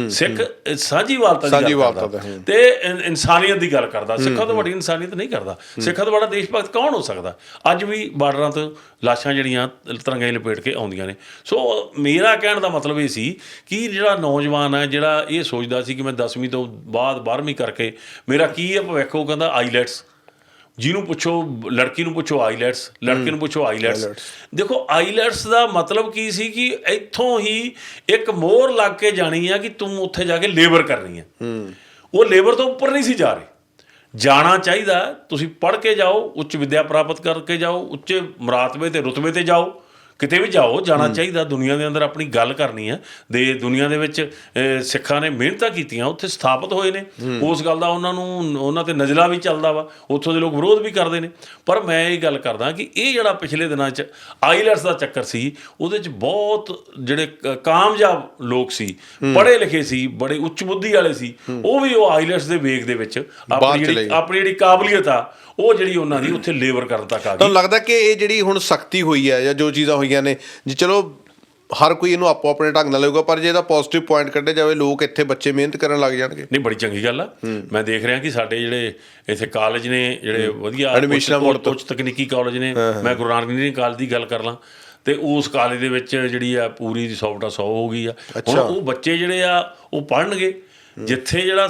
ਸਿੱਖ ਸਾਂਝੀਵਾਲਤਾ ਦੀ ਸਾਂਝੀਵਾਲਤਾ ਦਾ। ਤੇ ਇਨ- ਇਨਸਾਨੀਅਤ ਦੀ ਗੱਲ ਕਰਦਾ। ਸਿੱਖਾਂ ਤੋਂ ਵੱਡੀ ਇਨਸਾਨੀਅਤ ਨਹੀਂ ਕਰਦਾ। ਸਿੱਖਾਂ ਤੋਂ ਵੱਡਾ ਦੇਸ਼ ਭਗਤ ਕੌਣ ਹੋ ਸਕਦਾ? ਅੱਜ ਵੀ ਬਾਰਡਰਾਂ ਤੋਂ ਲਾਸ਼ਾਂ ਜਿਹੜੀਆਂ ਤਿਰੰਗੇ ਲਪੇਟ ਕੇ ਆਉਂਦੀਆਂ ਨੇ। ਸੋ ਮੇਰਾ ਕਹਿਣ ਦਾ ਮਤਲਬ ਇਹ ਸੀ ਕਿ ਜਿਹੜਾ ਨੌਜਵਾਨ ਹੈ ਜਿਹੜਾ ਇਹ ਸੋਚਦਾ ਸੀ ਕਿ ਮੈਂ 10ਵੀਂ ਤੋਂ ਬਾਅਦ 12ਵੀਂ ਕਰਕੇ ਮੇਰਾ ਕੀ ਹੈ ਭਵਿੱਖ ਉਹ ਕਹਿੰਦਾ ਆਈਲੈਟਸ। ਜਿਹਨੂੰ ਪੁੱਛੋ ਲੜਕੀ ਨੂੰ ਪੁੱਛੋ ਆਈਲੈਟਸ ਲੜਕੇ ਨੂੰ ਪੁੱਛੋ ਆਈਲੈਟਸ। ਦੇਖੋ ਆਈਲੈਟਸ ਦਾ ਮਤਲਬ ਕੀ ਸੀ ਕਿ ਇੱਥੋਂ ਹੀ ਇੱਕ ਮੋਹਰ ਲੱਗ ਕੇ ਜਾਣੀ ਆ ਕਿ ਤੂੰ ਉੱਥੇ ਜਾ ਕੇ ਲੇਬਰ ਕਰਨੀ ਹੈ। ਉਹ ਲੇਬਰ ਤੋਂ ਉੱਪਰ ਨਹੀਂ ਸੀ ਜਾ ਰਹੇ। ਜਾਣਾ ਚਾਹੀਦਾ ਤੁਸੀਂ ਪੜ੍ਹ ਕੇ ਜਾਓ ਉੱਚ ਵਿੱਦਿਆ ਪ੍ਰਾਪਤ ਕਰਕੇ ਜਾਓ ਉੱਚੇ ਮਰਾਤਬੇ ਤੇ ਰੁਤਬੇ ਤੇ ਜਾਓ। ਕਿਤੇ ਵੀ ਜਾਓ ਜਾਣਾ ਚਾਹੀਦਾ ਦੁਨੀਆ ਦੇ ਅੰਦਰ ਆਪਣੀ ਗੱਲ ਕਰਨੀ ਹੈ। ਦੇ ਦੁਨੀਆ ਦੇ ਵਿੱਚ ਅਹ, ਸਿੱਖਾਂ ਨੇ ਮਿਹਨਤਾਂ ਕੀਤੀਆਂ ਉੱਥੇ ਸਥਾਪਿਤ ਹੋਏ ਨੇ। ਉਸ ਗੱਲ ਦਾ ਉਹਨਾਂ ਨੂੰ ਉਹਨਾਂ ਤੇ ਨਜ਼ਲਾ ਵੀ ਚੱਲਦਾ ਵਾ। ਉੱਥੋਂ ਦੇ ਲੋਕ ਵਿਰੋਧ ਵੀ ਕਰਦੇ ਨੇ। ਪਰ ਮੈਂ ਇਹ ਗੱਲ ਕਰਦਾ ਕਿ ਇਹ ਜਿਹੜਾ ਪਿਛਲੇ ਦਿਨਾਂ 'ਚ ਆਈਲੈਟਸ ਦਾ ਚੱਕਰ ਸੀ ਉਹਦੇ 'ਚ ਬਹੁਤ ਜਿਹੜੇ ਕ- ਕਾਮਯਾਬ ਲੋਕ ਸੀ ਪੜ੍ਹੇ ਲਿਖੇ ਸੀ ਬੜੇ ਉੱਚ ਬੁੱਧੀ ਵਾਲੇ ਸੀ ਉਹ ਵੀ ਉਹ ਆਈਲੈਟਸ ਦੇ ਵੇਗ ਦੇ ਵਿੱਚ ਬਾਹਰ ਆਪਣੀ ਚਲੇ ਜਿਹੜੀ ਗਏ। ਆਪਣੀ ਜਿਹੜੀ ਕਾਬਲੀਅਤ ਆ ਉਹ ਜਿਹੜੀ ਉਹਨਾਂ ਦੀ ਉੱਥੇ ਲੇਬਰ ਕਰਨ ਤੱਕ ਆ ਗਈ। ਤੁਹਾਨੂੰ ਲੱਗਦਾ ਕਿ ਇਹ ਜਿਹੜੀ ਹੁਣ ਸਖਤੀ ਹੋਈ ਹੈ ਜਾਂ ਜੋ ਚੀਜ਼ਾਂ ਹੋਈਆਂ ਨੇ। ਜੀ ਚਲੋ ਹਰ ਕੋਈ ਇਹਨੂੰ ਆਪੋ ਆਪਣੇ ਢੰਗ ਨਾਲ ਲਊਗਾ ਪਰ ਜੇ ਇਹਦਾ ਪੋਜ਼ਿਟਿਵ ਪੁਆਇੰਟ ਕੱਢੇ ਜਾਵੇ ਲੋਕ ਇੱਥੇ ਬੱਚੇ ਮਿਹਨਤ ਕਰਨ ਲੱਗ ਜਾਣਗੇ। ਨਹੀਂ ਬੜੀ ਚੰਗੀ ਗੱਲ ਆ। ਮੈਂ ਦੇਖ ਰਿਹਾ ਕਿ ਸਾਡੇ ਜਿਹੜੇ ਇੱਥੇ ਕਾਲਜ ਨੇ ਜਿਹੜੇ ਵਧੀਆ ਐਡਮਿਸ਼ਨਾਂ ਮੁੜ ਤੋਂ- ਤਕਨੀਕੀ ਕਾਲਜ ਨੇ ਮੈਂ ਗੁਰੂ ਨਾਨਕ ਇੰਜੀਨੀਅਰਿੰਗ ਕਾਲਜ ਦੀ ਗੱਲ ਕਰ ਲਾਂ। ਤੇ ਉਸ ਕਾਲਜ ਦੇ ਵਿੱਚ ਜਿਹੜੀ ਆ ਪੂਰੀ ਦੀ 100 100 ਹੋ ਗਈ ਆ। ਹੁਣ। ਉਹ ਬੱਚੇ ਜਿਹੜੇ ਆ ਉਹ ਪੜਨਗੇ ਜਿੱਥੇ ਜਿਹੜਾ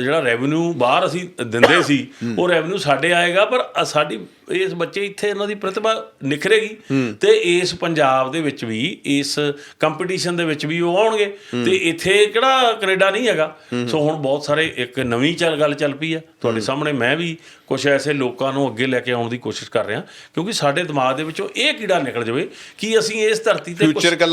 ਜਿਹੜਾ ਰੈਵਨਿਊ ਬਾਹਰ ਅਸੀਂ ਦਿੰਦੇ ਸੀ ਉਹ ਰੈਵਨਿਊ ਸਾਡੇ ਆਏਗਾ ਪਰ ਸਾਡੀ ਇਸ ਬੱਚੇ ਇੱਥੇ ਇਹਨਾਂ ਦੀ ਪ੍ਰਤਿਭਾ ਨਿਖਰੇਗੀ। ਤੇ ਇਸ ਪੰਜਾਬ ਦੇ ਵਿੱਚ ਵੀ ਇਸ ਕੰਪੀਟੀਸ਼ਨ ਦੇ ਵਿੱਚ ਵੀ ਉਹ ਆਉਣਗੇ। ਤੇ ਇੱਥੇ ਕਿਹੜਾ ਕੈਨੇਡਾ ਨਹੀਂ ਹੈਗਾ। ਸੋ ਹੁਣ ਬਹੁਤ ਸਾਰੇ ਇੱਕ ਨਵੀਂ ਚੱਲ ਗੱਲ ਚੱਲ ਪਈ ਆ ਤੁਹਾਡੇ ਸਾਹਮਣੇ ਮੈਂ ਵੀ ਕੁਝ ਐਸੇ ਲੋਕਾਂ ਨੂੰ ਅੱਗੇ ਲੈ ਕੇ ਆਉਣ ਦੀ ਕੋਸ਼ਿਸ਼ ਕਰ ਰਿਹਾ ਕਿਉਂਕਿ ਸਾਡੇ ਦਿਮਾਗ ਦੇ ਵਿੱਚੋਂ ਇਹ ਕੀੜਾ ਨਿਕਲ ਜਾਵੇ ਕਿ ਅਸੀਂ ਇਸ ਧਰਤੀ ਤੇ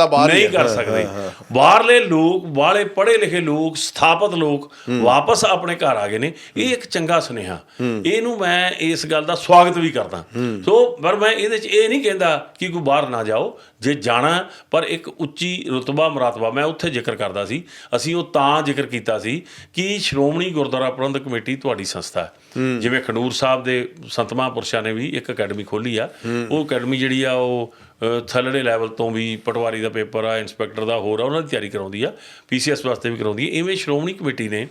ਬਾਹਰ ਹੀ ਨਹੀਂ। ਕਰ ਸਕਦੇ। ਬਾਹਰਲੇ ਲੋਕ ਬਾਹਲੇ ਪੜ੍ਹੇ ਲਿਖੇ ਲੋਕ ਸਥਾਪਿਤ ਲੋਕ ਵਾਪਸ ਆਪਣੇ ਘਰ ਆ ਗਏ ਨੇ। ਇਹ ਇੱਕ ਚੰਗਾ ਸੁਨੇਹਾ। ਇਹਨੂੰ ਮੈਂ ਇਸ ਗੱਲ ਦਾ ਸਵਾਗਤ ਵੀ ਕਰਦਾ। ਸੋ ਪਰ ਮੈਂ ਇਹਦੇ 'ਚ ਇਹ ਨਹੀਂ ਕਹਿੰਦਾ ਕਿ ਕੋਈ ਬਾਹਰ ਨਾ ਜਾਓ। ਜੇ ਜਾਣਾ ਪਰ ਇੱਕ ਉੱਚੀ ਰੁਤਬਾ ਮਰਾਤਬਾ ਮੈਂ ਉੱਥੇ ਜ਼ਿਕਰ ਕਰਦਾ ਸੀ। ਅਸੀਂ ਉਹ ਤਾਂ ਜ਼ਿਕਰ ਕੀਤਾ ਸੀ ਕਿ ਸ਼੍ਰੋਮਣੀ ਗੁਰਦੁਆਰਾ ਪ੍ਰਬੰਧਕ ਕਮੇਟੀ ਤੁਹਾਡੀ ਸੰਸਥਾ ਹੈ। ਜਿਵੇਂ ਖਡੂਰ ਸਾਹਿਬ ਦੇ ਸੰਤ ਮਹਾਂਪੁਰਸ਼ਾਂ ਨੇ ਵੀ ਇੱਕ ਅਕੈਡਮੀ ਖੋਲੀ ਆ। ਉਹ ਅਕੈਡਮੀ ਜਿਹੜੀ ਆ ਉਹ ਥੱਲੜੇ ਲੈਵਲ ਤੋਂ ਵੀ ਪਟਵਾਰੀ ਦਾ ਪੇਪਰ ਆ ਇੰਸਪੈਕਟਰ ਦਾ ਹੋਰ ਆ ਉਹਨਾਂ ਦੀ ਤਿਆਰੀ ਕਰਾਉਂਦੀ ਆ ਪੀਸੀਐਸ ਵਾਸਤੇ ਵੀ ਕਰਾਉਂਦੀ ਹੈ ਇਵੇਂ ਸ਼੍ਰੋਮਣੀ ਕਮੇਟੀ ਨੇ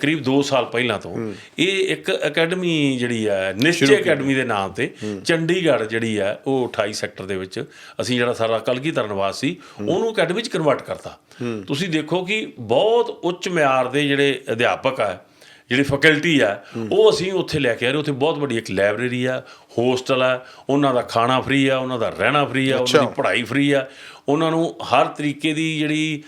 ਕਰੀਬ 2 ਸਾਲ ਪਹਿਲਾਂ ਤੋਂ ਇਹ ਇੱਕ ਅਕੈਡਮੀ ਜਿਹੜੀ ਆ ਨਿਸ਼ਚੈ ਅਕੈਡਮੀ ਦੇ ਨਾਮ ਤੇ ਚੰਡੀਗੜ੍ਹ ਜਿਹੜੀ ਆ ਉਹ 28 ਸੈਕਟਰ ਦੇ ਵਿੱਚ ਅਸੀਂ ਜਿਹੜਾ ਸਾਰਾ ਕਲਗੀਧਰ ਨਿਵਾਸ ਸੀ ਉਹਨੂੰ ਅਕੈਡਮੀ ਚ ਕਨਵਰਟ ਕਰਤਾ। ਤੁਸੀਂ ਦੇਖੋ ਕਿ ਬਹੁਤ ਉੱਚ ਮਿਆਰ ਦੇ ਜਿਹੜੇ ਅਧਿਆਪਕ ਆ ਜਿਹੜੀ ਫੈਕਲਟੀ ਆ ਉਹ ਅਸੀਂ ਉੱਥੇ ਲੈ ਕੇ ਆ ਰਹੇ ਉੱਥੇ ਬਹੁਤ ਵੱਡੀ ਇੱਕ ਲਾਇਬ੍ਰੇਰੀ ਆ ਹੋਸਟਲ ਆ ਉਹਨਾਂ ਦਾ ਖਾਣਾ ਫ੍ਰੀ ਆ ਉਹਨਾਂ ਦਾ ਰਹਿਣਾ ਫ੍ਰੀ ਆ ਉਹਨਾਂ ਦੀ ਪੜ੍ਹਾਈ ਫ੍ਰੀ ਆ। ਉਹਨਾਂ ਨੂੰ ਹਰ ਤਰੀਕੇ ਦੀ ਜਿਹੜੀ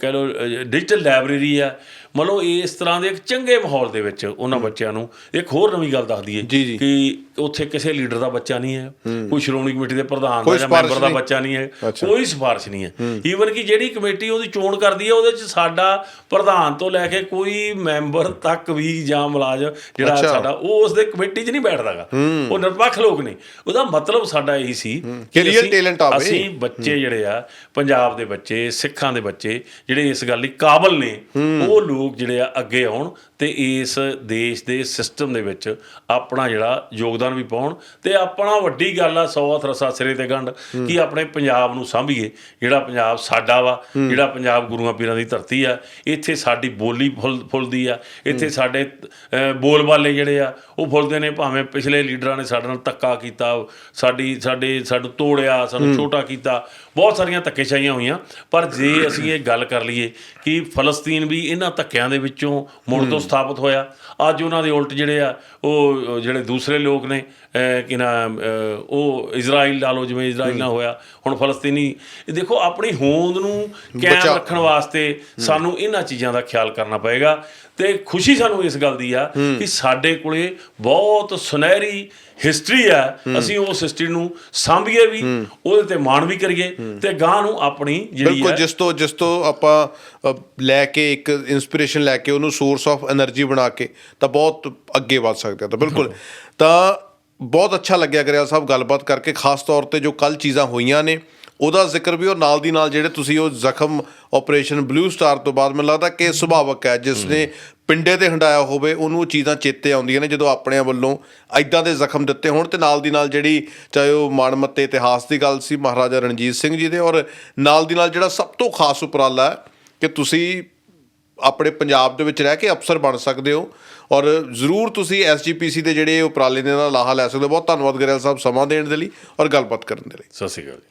ਕਹਿ ਲਓ ਡਿਜੀਟਲ ਲਾਇਬ੍ਰੇਰੀ ਆ। ਮਤਲਬ ਇਸ ਤਰ੍ਹਾਂ ਦੇ ਇੱਕ ਚੰਗੇ ਮਾਹੌਲ ਦੇ ਵਿੱਚ ਉਹਨਾਂ ਬੱਚਿਆਂ ਨੂੰ ਇੱਕ ਹੋਰ ਨਵੀਂ ਗੱਲ ਦੱਸ ਦਈਏ। ਕਿ ਉੱਥੇ ਕਿਸੇ ਲੀਡਰ ਦਾ ਬੱਚਾ ਨਹੀਂ ਹੈ ਕੋਈ ਸ਼੍ਰੋਮਣੀ ਕਮੇਟੀ ਦੇ ਪ੍ਰਧਾਨ ਦਾ ਜਾਂ ਮੈਂਬਰ ਦਾ। ਬੱਚਾ ਨਹੀਂ ਹੈ। ਕੋਈ ਸਿਫਾਰਿਸ਼ ਨਹੀਂ ਹੈ। ਈਵਨ ਕਿ ਜਿਹੜੀ ਕਮੇਟੀ ਉਹਦੀ ਚੋਣ ਕਰਦੀ ਹੈ ਉਹਦੇ ਚ ਸਾਡਾ ਪ੍ਰਧਾਨ ਤੋਂ ਲੈ ਕੇ ਕੋਈ ਮੈਂਬਰ ਤੱਕ ਵੀ ਜਾਂ ਮੁਲਾਜ਼ਮ ਜਿਹੜਾ। ਸਾਡਾ ਉਹ ਉਸ ਦੇ ਕਮੇਟੀ 'ਚ ਨਹੀਂ ਬੈਠਦਾਗਾ। ਉਹ ਨਿਰਪੱਖ ਲੋਕ ਨੇ ਉਹਦਾ ਮਤਲਬ ਸਾਡਾ ਇਹੀ ਸੀ ਕਿ ਅਸੀਂ- talent ਆਵੇ। ਅਸੀਂ ਬੱਚੇ ਜਿਹੜੇ ਆ ਪੰਜਾਬ ਦੇ ਬੱਚੇ ਸਿੱਖਾਂ ਦੇ ਬੱਚੇ ਜਿਹੜੇ ਇਸ ਗੱਲ ਲਈ ਕਾਬਲ ਨੇ ਉਹ ਲੋਕ ਜਿਹੜੇ ਆ ਅੱਗੇ ਆਉਣ ਤੇ ਇਸ ਦੇਸ਼ ਦੇ ਸਿਸਟਮ ਦੇ ਵਿੱਚ ਆਪਣਾ ਜਿਹੜਾ ਯੋਗਦਾਨ ਵੀ ਪਾਉਣ ਤੇ ਆਪਣਾ ਵੱਡੀ ਗੱਲ ਆ ਸੌ ਹੱਥ ਰਸਾ ਸਿਰੇ ਤੇ ਗੰਢ ਕਿ ਆਪਣੇ ਪੰਜਾਬ ਨੂੰ ਸਾਂਭੀਏ ਜਿਹੜਾ ਪੰਜਾਬ ਸਾਡਾ ਵਾ ਜਿਹੜਾ ਪੰਜਾਬ ਗੁਰੂਆਂ ਪੀਰਾਂ ਦੀ ਧਰਤੀ ਆ ਇੱਥੇ ਸਾਡੀ ਬੋਲੀ ਫੁੱਲ ਫੁੱਲਦੀ ਆ ਇੱਥੇ ਸਾਡੇ ਅਹ, ਬੋਲ ਬਾਲੇ ਜਿਹੜੇ ਆ ਉਹ ਫੁੱਲਦੇ ਨੇ ਭਾਵੇਂ ਪਿਛਲੇ ਲੀਡਰਾਂ ਨੇ ਸਾਡੇ ਨਾਲ ਧੱਕਾ ਕੀਤਾ ਸਾਡੀ ਸਾਡੇ ਸਾਨੂੰ ਤੋੜਿਆ ਸਾਨੂੰ ਛੋਟਾ ਕੀਤਾ ਬਹੁਤ ਸਾਰੀਆਂ ਧੱਕੇਸ਼ਾਹੀਆਂ ਹੋਈਆਂ ਪਰ ਜੇ ਅਸੀਂ ਇਹ ਗੱਲ ਕਰ ਲਈਏ ਕਿ ਫਲਸਤੀਨ ਵੀ ਇਹਨਾਂ ਧੱਕਿਆਂ ਦੇ ਵਿੱਚੋਂ ਮੁੜ ਤੋਂ ਸਥਾਪਿਤ ਹੋਇਆ ਅੱਜ ਉਹਨਾਂ ਦੇ ਉਲਟ ਜਿਹੜੇ ਆ ਉਹ ਜਿਹੜੇ ਦੂਸਰੇ ਲੋਕ ਨੇ ਕਿ ਨਾ ਉਹ ਇਜ਼ਰਾਈਲ ਲਾ ਲਓ ਜਿਵੇਂ ਇਜ਼ਰਾਈਲ ਨਾਲ ਹੋਇਆ ਹੁਣ ਫਲਸਤੀਨੀ ਦੇਖੋ ਆਪਣੀ ਹੋਂਦ ਨੂੰ ਕਾਇਮ ਰੱਖਣ ਵਾਸਤੇ ਸਾਨੂੰ ਇਹਨਾਂ ਚੀਜ਼ਾਂ ਦਾ ਖਿਆਲ ਕਰਨਾ ਪਏਗਾ ਤੇ ਖੁਸ਼ੀ ਸਾਨੂੰ ਇਸ ਗੱਲ ਦੀ ਆ ਕਿ ਸਾਡੇ ਕੋਲੇ ਬਹੁਤ ਸੁਨਹਿਰੀ ਹਿਸਟਰੀ ਆ। ਅਸੀਂ ਉਸ ਹਿਸਟਰੀ ਨੂੰ ਸਾਂਭੀਏ ਵੀ ਉਹਦੇ ਤੇ ਮਾਣ ਵੀ ਕਰੀਏ ਤੇ ਗਾਂ ਨੂੰ ਆਪਣੀ ਜਿਹੜੀ ਬਿਲਕੁਲ ਜਿਸ ਤੋਂ ਜਿਸ ਤੋਂ ਆਪਾਂ ਲੈ ਕੇ ਇੱਕ ਇਨਸਪੀਰੇਸ਼ਨ ਲੈ ਕੇ ਉਹਨੂੰ ਸੋਰਸ ਆਫ એનર્ਜੀ ਬਣਾ ਕੇ ਤਾਂ ਬਹੁਤ ਅੱਗੇ ਵੱਧ ਸਕਦੇ ਆ ਤਾਂ ਬਿਲਕੁਲ। ਤਾਂ ਬਹੁਤ ਅੱਛਾ ਲੱਗਿਆ ਗਰੇਵਾਲ ਸਾਹਿਬ ਗੱਲਬਾਤ ਕਰਕੇ, ਖਾਸ ਤੌਰ ਤੇ ਜੋ ਕੱਲ ਚੀਜ਼ਾਂ ਹੋਈਆਂ ਨੇ, ਉਹਦਾ ਜ਼ਿਕਰ ਵੀ ਔਰ ਨਾਲ ਦੀ ਨਾਲ ਜਿਹੜੇ ਤੁਸੀਂ ਉਹ ਜ਼ਖਮ ਆਪਰੇਸ਼ਨ ਬਲੂ ਸਟਾਰ ਤੋਂ ਬਾਅਦ ਮੈਨੂੰ ਲੱਗਦਾ ਕਿ ਸੁਭਾਵਕ ਹੈ, ਜਿਸ ਨੇ ਪਿੰਡੇ ਤੇ ਹੰਡਾਇਆ ਹੋਵੇ, ਉਹਨੂੰ ਉਹ ਚੀਜ਼ਾਂ ਚੇਤੇ ਆਉਂਦੀਆਂ ਨੇ, ਜਦੋਂ ਆਪਣਿਆਂ ਵੱਲੋਂ ਐਦਾਂ ਦੇ ਜ਼ਖਮ ਦਿੱਤੇ ਹੋਣ ਤੇ ਨਾਲ ਦੀ ਨਾਲ ਜਿਹੜੀ ਚਾਹੇ ਉਹ ਮਾਣਮੱਤੇ ਇਤਿਹਾਸ ਦੀ ਗੱਲ ਸੀ, ਮਹਾਰਾਜਾ ਰਣਜੀਤ ਸਿੰਘ ਜੀ ਦੇ ਔਰ ਨਾਲ ਦੀ ਨਾਲ ਜਿਹੜਾ ਸਭ ਤੋਂ ਖਾਸ ਉਪਰਾਲਾ ਹੈ ਕਿ ਤੁਸੀਂ ਆਪਣੇ ਪੰਜਾਬ ਦੇ ਵਿੱਚ ਰਹਿ ਕੇ ਅਫਸਰ ਬਣ ਸਕਦੇ ਹੋ। ਔਰ ਜ਼ਰੂਰ ਤੁਸੀਂ ਐਸਜੀਪੀਸੀ ਦੇ ਜਿਹੜੇ ਉਪਰਾਲੇ ਦੇ ਨਾਲ ਲਾਹਾ ਲੈ ਸਕਦੇ ਹੋ। ਬਹੁਤ ਧੰਨਵਾਦ ਗਰੇਵਾਲ ਸਾਹਿਬ ਸਮਾਂ ਦੇਣ ਦੇ ਲਈ ਔਰ ਗੱਲਬਾਤ ਕਰਨ ਦੇ ਲਈ। ਸਤਿ ਸ਼੍ਰੀ ਅਕਾਲ ਜੀ।